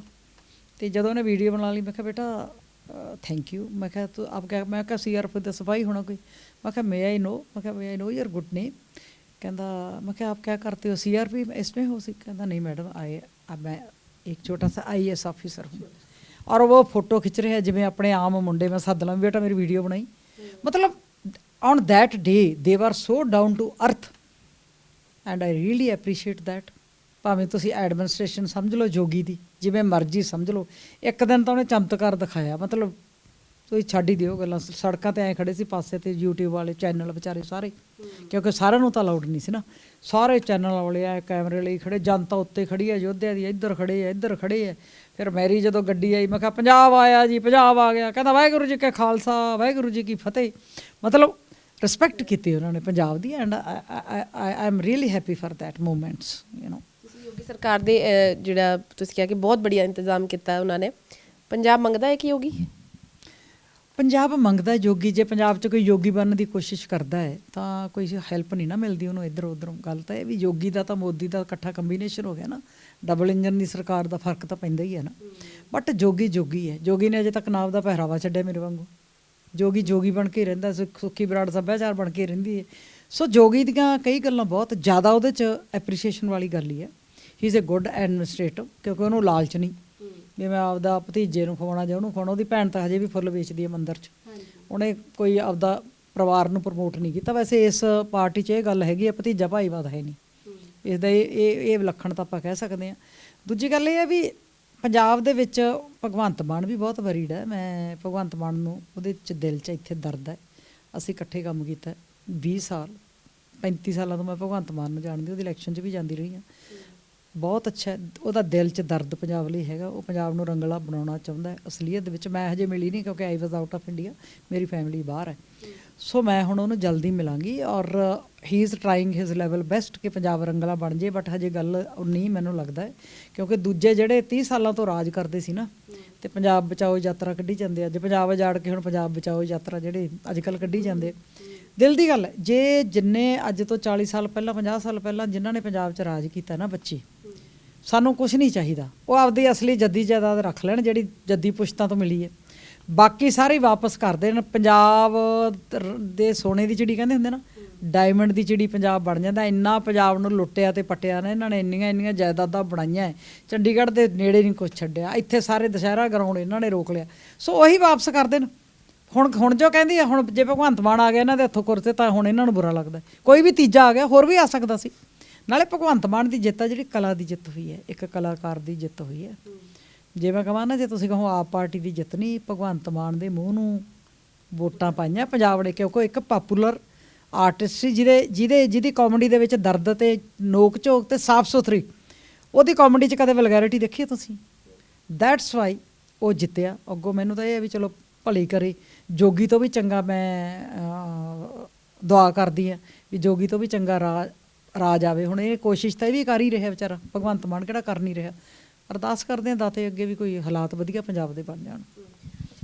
ਤੇ ਜਦੋਂ ਉਹਨੇ ਵੀਡੀਓ ਬਣਾ ਲਈ ਮੈਂ ਕਿਹਾ ਬੇਟਾ ਥੈਂਕ ਯੂ ਮੈਂ ਕਿਹਾ ਤੂੰ ਆਪ ਕਿਆ ਮੈਂ ਕਿਹਾ ਸੀਆਰਪੀ ਦਾ ਸਫਾਈ ਹੋਣਾ ਕੋਈ ਮੈਂ ਕਿਹਾ मे आई नो मैं कहा may I know your good name कहता मैं क्या आप क्या करते हो सीआरपी इसमें हो सी कहता नहीं मैडम आई अब मैं एक छोटा सा आईएएस ऑफिसर हूँ और वो फोटो खिंच रहे हैं जिमें अपने आम मुंडे में सद ਲਾਂ ਵੀ ਬੇਟਾ ਮੇਰੀ ਵੀਡੀਓ ਬਣਾਈ ਮਤਲਬ on that day they were so down to earth and I really appreciate that. ਭਾਵੇਂ ਤੁਸੀਂ ਐਡਮਿਨਿਸਟ੍ਰੇਸ਼ਨ ਸਮਝ ਲਓ, ਜੋਗੀ ਦੀ, ਜਿਵੇਂ ਮਰਜ਼ੀ ਸਮਝ ਲਓ। ਇੱਕ ਦਿਨ ਤਾਂ ਉਹਨੇ ਚਮਤਕਾਰ ਦਿਖਾਇਆ। ਮਤਲਬ ਤੁਸੀਂ ਛੱਡ ਹੀ ਦਿਓ ਗੱਲਾਂ। ਸੜਕਾਂ ਤੇ ਐ ਖੜੇ ਸੀ ਪਾਸੇ ਤੇ YouTube ਵਾਲੇ ਚੈਨਲ ਵਿਚਾਰੇ ਸਾਰੇ। ਕਿਉਂਕਿ ਸਾਰਿਆਂ ਨੂੰ ਤਾਂ ਅਲਾਉਡ ਨਹੀਂ ਸੀ ਨਾ। ਸਾਰੇ ਚੈਨਲ ਵਾਲੇ ਆ ਕੈਮਰੇ ਲਈ ਖੜੇ ਜਨਤਾ ਉੱਤੇ ਖੜੀ ਹੈ, ਯੋਧਿਆਂ ਦੀ, ਇੱਧਰ ਖੜੇ ਹੈ, ਇੱਧਰ ਖੜੇ ਹੈ। ਫਿਰ ਮੈਰੀ ਜਦੋਂ ਗੱਡੀ ਆਈ, ਮੈਂ ਕਿਹਾ, ਪੰਜਾਬ ਆਇਆ ਜੀ, ਪੰਜਾਬ ਆ ਗਿਆ। ਕਹਿੰਦਾ, ਵਾਹਿਗੁਰੂ ਜੀ ਕਾ ਖਾਲਸਾ, ਵਾਹਿਗੁਰੂ ਜੀ ਕੀ ਫਤਿਹ। ਮਤਲਬ ਰਿਸਪੈਕਟ ਕੀਤੀ ਉਹਨਾਂ ਨੇ ਪੰਜਾਬ ਦੀ and I am really happy for that moments you know ਤੁਸੀਂ ਯੋਗੀ ਸਰਕਾਰ ਦੇ ਜਿਹੜਾ ਤੁਸੀਂ ਕਿਹਾ ਕਿ ਬਹੁਤ ਬੜੀਆ ਇੰਤਜ਼ਾਮ ਕੀਤਾ ਉਹਨਾਂ ਨੇ। ਪੰਜਾਬ ਮੰਗਦਾ ਹੈ ਕਿ ਯੋਗੀ? ਪੰਜਾਬ ਮੰਗਦਾ ਯੋਗੀ। ਜੇ ਪੰਜਾਬ 'ਚ ਕੋਈ ਯੋਗੀ ਬਣਨ ਦੀ ਕੋਸ਼ਿਸ਼ ਕਰਦਾ ਹੈ ਤਾਂ ਕੋਈ ਹੈਲਪ ਨਹੀਂ ਨਾ ਮਿਲਦੀ ਉਹਨੂੰ ਇੱਧਰ ਉੱਧਰੋਂ। ਗੱਲ ਤਾਂ ਇਹ ਵੀ ਯੋਗੀ ਦਾ ਤਾਂ ਮੋਦੀ ਦਾ ਇਕੱਠਾ ਕੰਬੀਨੇਸ਼ਨ ਹੋ ਗਿਆ ਨਾ। ਡਬਲ ਇੰਜਨ ਦੀ ਸਰਕਾਰ ਦਾ ਫ਼ਰਕ ਤਾਂ ਪੈਂਦਾ ਹੀ ਹੈ ਨਾ। ਬਟ ਯੋਗੀ ਯੋਗੀ ਹੈ। ਯੋਗੀ ਨੇ ਅਜੇ ਤੱਕ ਨਾਮ ਦਾ ਪਹਿਰਾਵਾ ਛੱਡਿਆ ਮੇਰੇ ਵਾਂਗੂ। ਜੋਗੀ ਜੋਗੀ ਬਣ ਕੇ ਰਹਿੰਦਾ ਸੁੱਖ- ਸੁੱਖੀ ਬਰਾੜ ਸੱਭਿਆਚਾਰ ਬਣ ਕੇ ਰਹਿੰਦੀ ਹੈ। ਸੋ ਜੋਗੀ ਦੀਆਂ ਕਈ ਗੱਲਾਂ ਬਹੁਤ ਜ਼ਿਆਦਾ ਉਹਦੇ 'ਚ ਐਪਰੀਸ਼ੀਏਸ਼ਨ ਵਾਲੀ ਗੱਲ ਹੀ ਹੈ। He is a good administrator ਕਿਉਂਕਿ ਉਹਨੂੰ ਲਾਲਚ ਨਹੀਂ। ਵੀ ਮੈਂ ਆਪਦਾ ਭਤੀਜੇ ਨੂੰ ਖਵਾਉਣਾ ਜਾਂ ਉਹਨੂੰ ਖਵਾਉਣਾ ਉਹਦੀ ਭੈਣ ਤਾਂ ਹਜੇ ਵੀ ਫੁੱਲ ਵੇਚਦੀ ਹੈ ਮੰਦਿਰ 'ਚ। ਉਹਨੇ ਕੋਈ ਆਪਦਾ ਪਰਿਵਾਰ ਨੂੰ ਪ੍ਰਮੋਟ ਨਹੀਂ ਕੀਤਾ। ਵੈਸੇ ਇਸ ਪਾਰਟੀ 'ਚ ਇਹ ਗੱਲ ਹੈਗੀ ਹੈ ਭਤੀਜਾ ਭਾਈਵਾਦ ਹੈ ਨਹੀਂ। ਇਸ ਦਾ ਇਹ ਇਹ ਇਹ ਵਿਲੱਖਣਤਾ ਆਪਾਂ ਕਹਿ ਸਕਦੇ ਹਾਂ। ਦੂਜੀ ਗੱਲ ਇਹ ਹੈ ਵੀ ਪੰਜਾਬ ਦੇ ਵਿੱਚ ਭਗਵੰਤ ਮਾਨ ਵੀ ਬਹੁਤ ਵਰੀਡ ਹੈ। ਮੈਂ ਭਗਵੰਤ ਮਾਨ ਨੂੰ ਉਹਦੇ ਚ ਦਿਲ 'ਚ ਇੱਥੇ ਦਰਦ ਹੈ। ਅਸੀਂ ਇਕੱਠੇ ਕੰਮ ਕੀਤਾ 20 ਸਾਲ 35 ਸਾਲਾਂ ਤੋਂ ਮੈਂ ਭਗਵੰਤ ਮਾਨ ਨੂੰ ਜਾਣਦੀ ਉਹਦੀ ਇਲੈਕਸ਼ਨ 'ਚ ਵੀ ਜਾਂਦੀ ਰਹੀ ਹਾਂ। ਬਹੁਤ ਅੱਛਾ ਉਹਦਾ ਦਿਲ 'ਚ ਦਰਦ ਪੰਜਾਬ ਲਈ ਹੈਗਾ। ਉਹ ਪੰਜਾਬ ਨੂੰ ਰੰਗਲਾ ਬਣਾਉਣਾ ਚਾਹੁੰਦਾ ਹੈ। ਅਸਲੀਅਤ ਦੇ ਵਿੱਚ ਮੈਂ ਹਜੇ ਮਿਲੀ ਨਹੀਂ ਕਿਉਂਕਿ I was out of India ਮੇਰੀ ਫੈਮਿਲੀ ਬਾਹਰ ਹੈ। ਸੋ ਮੈਂ ਹੁਣ ਉਹਨੂੰ ਜਲਦੀ ਮਿਲਾਂਗੀ ਔਰ he is trying his level best ਕਿ ਪੰਜਾਬ ਰੰਗਲਾ ਬਣ ਜੇ ਬਟ ਹਜੇ ਗੱਲ ਨਹੀਂ ਮੈਨੂੰ ਲੱਗਦਾ ਹੈ, ਕਿਉਂਕਿ ਦੂਜੇ ਜਿਹੜੇ 30 ਸਾਲਾਂ ਤੋਂ ਰਾਜ ਕਰਦੇ ਸੀ ਨਾ, ਤੇ ਪੰਜਾਬ ਬਚਾਓ ਯਾਤਰਾ ਕੱਢੀ ਜਾਂਦੇ ਆ। ਅੱਜ ਪੰਜਾਬ ਉਜਾੜ ਕੇ ਹੁਣ ਪੰਜਾਬ ਬਚਾਓ ਯਾਤਰਾ ਜਿਹੜੇ ਅੱਜ ਕੱਲ ਕੱਢੀ ਜਾਂਦੇ ਦਿਲ ਦੀ ਗੱਲ ਜੇ ਜਿੰਨੇ ਅੱਜ ਤੋਂ 40 ਸਾਲ ਪਹਿਲਾਂ 50 ਸਾਲ ਪਹਿਲਾਂ ਜਿਨ੍ਹਾਂ ਨੇ ਪੰਜਾਬ 'ਚ ਰਾਜ ਕੀਤਾ ਨਾ ਬੱਚੇ, ਸਾਨੂੰ ਕੁਝ ਨਹੀਂ ਚਾਹੀਦਾ। ਉਹ ਆਪਦੀ ਅਸਲੀ ਜੱਦੀ ਜਾਇਦਾਦ ਰੱਖ ਲੈਣ ਜਿਹੜੀ ਜੱਦੀ ਪੁਸ਼ਤਾਂ ਤੋਂ ਮਿਲੀ ਹੈ। ਬਾਕੀ ਸਾਰੇ ਵਾਪਸ ਕਰਦੇ ਨੇ ਪੰਜਾਬ ਦੇ ਸੋਨੇ ਦੀ ਚਿੜੀ ਕਹਿੰਦੇ ਹੁੰਦੇ ਨਾ ਡਾਇਮੰਡ ਦੀ ਚਿੜੀ ਪੰਜਾਬ ਬਣ ਜਾਂਦਾ। ਇੰਨਾ ਪੰਜਾਬ ਨੂੰ ਲੁੱਟਿਆ ਤੇ ਪਟਿਆ ਨਾ ਇਹਨਾਂ ਨੇ, ਇੰਨੀਆਂ ਇੰਨੀਆਂ ਜਾਇਦਾਦਾਂ ਬਣਾਈਆਂ ਹੈ। ਚੰਡੀਗੜ੍ਹ ਦੇ ਨੇੜੇ ਨਹੀਂ ਕੁਝ ਛੱਡਿਆ। ਇੱਥੇ ਸਾਰੇ ਦੁਸ਼ਹਿਰਾ ਗਰਾਊਂਡ ਇਹਨਾਂ ਨੇ ਰੋਕ ਲਿਆ। ਸੋ ਉਹੀ ਵਾਪਸ ਕਰਦੇ ਨੇ ਹੁਣ ਹੁਣ ਜੋ ਕਹਿੰਦੀ ਆ, ਹੁਣ ਜੇ ਭਗਵੰਤ ਮਾਨ ਆ ਗਿਆ ਇਹਨਾਂ ਦੇ ਹੱਥੋਂ ਕੁਰਤੇ, ਤਾਂ ਹੁਣ ਇਹਨਾਂ ਨੂੰ ਬੁਰਾ ਲੱਗਦਾ। ਕੋਈ ਵੀ ਤੀਜਾ ਆ ਗਿਆ, ਹੋਰ ਵੀ ਆ ਸਕਦਾ ਸੀ। ਨਾਲੇ ਭਗਵੰਤ ਮਾਨ ਦੀ ਜਿੱਤ ਆ, ਜਿਹੜੀ ਕਲਾ ਦੀ ਜਿੱਤ ਹੋਈ ਹੈ ਇੱਕ ਕਲਾਕਾਰ ਦੀ ਜਿੱਤ ਹੋਈ ਹੈ ਜੇ ਮੈਂ ਕਹਾਂ ਨਾ, ਜੇ ਤੁਸੀਂ ਕਹੋ ਆਪ ਪਾਰਟੀ ਦੀ ਜਿੱਤਣੀ ਭਗਵੰਤ ਮਾਨ ਦੇ ਮੂੰਹ ਨੂੰ ਵੋਟਾਂ ਪਾਈਆਂ ਪੰਜਾਬ ਨੇ ਕਿਉਂਕਿ ਇੱਕ ਪਾਪੂਲਰ ਆਰਟਿਸਟ ਸੀ, ਜਿਹਦੇ ਜਿਹਦੇ, ਜਿਹਦੀ ਕਾਮੇਡੀ ਦੇ ਵਿੱਚ ਦਰਦ ਤੇ ਨੋਕ ਝੋਕ ਤੇ ਸਾਫ਼ ਸੁਥਰੀ, ਉਹਦੀ ਕਾਮੇਡੀ 'ਚ ਕਦੇ ਵਲਗੈਰਿਟੀ ਦੇਖੀ ਤੁਸੀਂ? ਦੈਟਸ ਵਾਈ ਉਹ ਜਿੱਤਿਆ। ਅੱਗੋਂ ਮੈਨੂੰ ਤਾਂ ਇਹ ਹੈ ਵੀ ਚਲੋ ਭਲੀ ਕਰੇ, ਜੋਗੀ ਤੋਂ ਵੀ ਚੰਗਾ ਮੈਂ ਦੁਆ ਕਰਦੀ ਆ ਵੀ ਜੋਗੀ ਤੋਂ ਵੀ ਚੰਗਾ ਰਾਜ ਰਾਜ ਆਵੇ। ਹੁਣ ਇਹ ਕੋਸ਼ਿਸ਼ ਤਾਂ ਇਹ ਵੀ ਕਰ ਹੀ ਰਿਹਾ ਵਿਚਾਰਾ, ਭਗਵੰਤ ਮਾਨ ਕਿਹੜਾ ਕਰ ਨਹੀਂ ਰਿਹਾ। ਅਰਦਾਸ ਕਰਦੇ ਆ ਦਾਤੇ ਅੱਗੇ ਵੀ ਕੋਈ ਹਾਲਾਤ ਵਧੀਆ ਪੰਜਾਬ ਦੇ ਬਣ ਜਾਣ।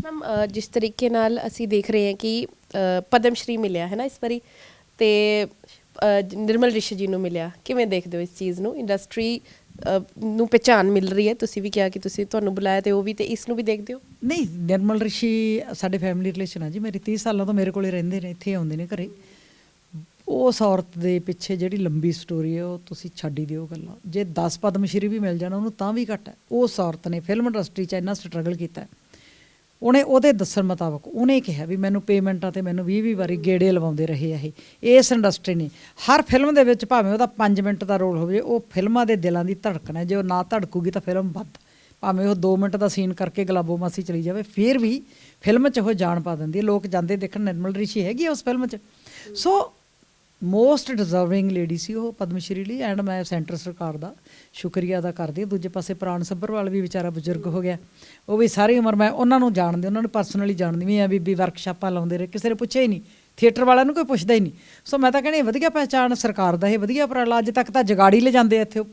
ਮੈਮ ਜਿਸ ਤਰੀਕੇ ਨਾਲ ਅਸੀਂ ਦੇਖ ਰਹੇ ਹਾਂ ਕਿ ਪਦਮ ਸ਼੍ਰੀ ਮਿਲਿਆ ਹੈ ਨਾ ਇਸ ਵਾਰੀ? ਤੇ ਨਿਰਮਲ ਰਿਸ਼ੀ ਜੀ ਨੂੰ ਮਿਲਿਆ। ਕਿਵੇਂ ਦੇਖਦੇ ਹੋ ਇਸ ਚੀਜ਼ ਨੂੰ? ਇੰਡਸਟਰੀ ਨੂੰ ਪਹਿਚਾਨ ਮਿਲ ਰਹੀ ਹੈ। ਤੁਸੀਂ ਵੀ ਕਿਹਾ ਕਿ ਤੁਸੀਂ ਤੁਹਾਨੂੰ ਬੁਲਾਇਆ ਤੇ ਉਹ ਵੀ ਤੇ ਇਸ ਨੂੰ ਵੀ ਦੇਖਦੇ ਹੋ? ਨਹੀਂ ਨਿਰਮਲ ਰਿਸ਼ੀ ਸਾਡੇ ਫੈਮਿਲੀ ਰਿਲੇਸ਼ਨ ਆ ਜੀ। ਮੇਰੀ 30 ਸਾਲਾਂ ਤੋਂ ਮੇਰੇ ਕੋਲੇ ਰਹਿੰਦੇ ਨੇ ਇੱਥੇ ਆਉਂਦੇ ਨੇ ਘਰੇ। ਉਸ ਔਰਤ ਦੇ ਪਿੱਛੇ ਜਿਹੜੀ ਲੰਬੀ ਸਟੋਰੀ ਹੈ, ਉਹ ਤੁਸੀਂ ਛੱਡ ਹੀ ਦਿਓ ਗੱਲਾਂ। ਜੇ 10 ਪਦਮ ਸ਼੍ਰੀ ਵੀ ਮਿਲ ਜਾਣ, ਉਹਨੂੰ ਤਾਂ ਵੀ ਘੱਟ ਹੈ। ਉਸ ਔਰਤ ਨੇ ਫਿਲਮ ਇੰਡਸਟਰੀ 'ਚ ਇੰਨਾ ਸਟਰਗਲ ਕੀਤਾ ਉਹਨੇ ਉਹਦੇ ਦੱਸਣ ਮੁਤਾਬਕ ਉਹਨੇ ਕਿਹਾ ਵੀ ਮੈਨੂੰ ਪੇਮੈਂਟਾਂ ਤੇ ਮੈਨੂੰ 20 20 ਵਾਰੀ ਗੇੜੇ ਲਵਾਉਂਦੇ ਰਹੇ ਆ ਇਹ। ਇਸ ਇੰਡਸਟਰੀ ਨੇ ਹਰ ਫਿਲਮ ਦੇ ਵਿੱਚ ਭਾਵੇਂ ਉਹਦਾ 5 ਮਿੰਟ ਦਾ ਰੋਲ ਹੋਵੇ, ਉਹ ਫਿਲਮਾਂ ਦੇ ਦਿਲਾਂ ਦੀ ਧੜਕਣ ਹੈ। ਜੇ ਉਹ ਨਾ ਧੜਕੂਗੀ ਤਾਂ ਫਿਲਮ ਬੰਦ ਭਾਵੇਂ ਉਹ 2 ਮਿੰਟ ਦਾ ਸੀਨ ਕਰਕੇ ਗਲਾਬੋ ਮਾਸੀ ਚਲੀ ਜਾਵੇ, ਫਿਰ ਵੀ ਫਿਲਮ 'ਚ ਉਹ ਜਾਣ ਪਾ ਦਿੰਦੀ ਹੈ। ਲੋਕ ਜਾਂਦੇ ਦੇਖਣ, ਨਿਰਮਲ ਰਿਸ਼ੀ ਹੈਗੀ ਆ ਉਸ ਫਿਲਮ 'ਚ। ਸੋ ਮੋਸਟ ਡਿਜ਼ਰਵਿੰਗ ਲੇਡੀ ਸੀ ਉਹ ਪਦਮ ਸ਼੍ਰੀ ਲਈ, ਐਂਡ ਮੈਂ ਸੈਂਟਰ ਸਰਕਾਰ ਦਾ ਸ਼ੁਕਰੀਆ ਅਦਾ ਕਰਦੀ ਹਾਂ। ਦੂਜੇ ਪਾਸੇ ਪ੍ਰਾਣ ਸੱਭਰਵਾਲ ਵੀ ਵਿਚਾਰਾ ਬਜ਼ੁਰਗ ਹੋ ਗਿਆ। ਉਹ ਵੀ ਸਾਰੀ ਉਮਰ ਮੈਂ ਉਹਨਾਂ ਨੂੰ ਜਾਣਦੀ, ਉਹਨਾਂ ਨੂੰ ਪਰਸਨਲੀ ਜਾਣਦੀ ਵੀ ਆ ਬੀਬੀ ਵਰਕਸ਼ਾਪਾਂ ਲਾਉਂਦੇ ਰਹੇ, ਕਿਸੇ ਨੇ ਪੁੱਛਿਆ ਹੀ ਨਹੀਂ। ਥੀਏਟਰ ਵਾਲਿਆਂ ਨੂੰ ਕੋਈ ਪੁੱਛਦਾ ਹੀ ਨਹੀਂ। ਸੋ ਮੈਂ ਤਾਂ ਕਹਿੰਦੀ ਵਧੀਆ ਪਹਿਚਾਣ ਸਰਕਾਰ ਦਾ, ਇਹ ਵਧੀਆ ਉਪਰਾਲਾ, ਅੱਜ ਤੱਕ ਤਾਂ ਜਗਾੜੀ ਲੈ ਜਾਂਦੇ ਇੱਥੇ ਉਹ।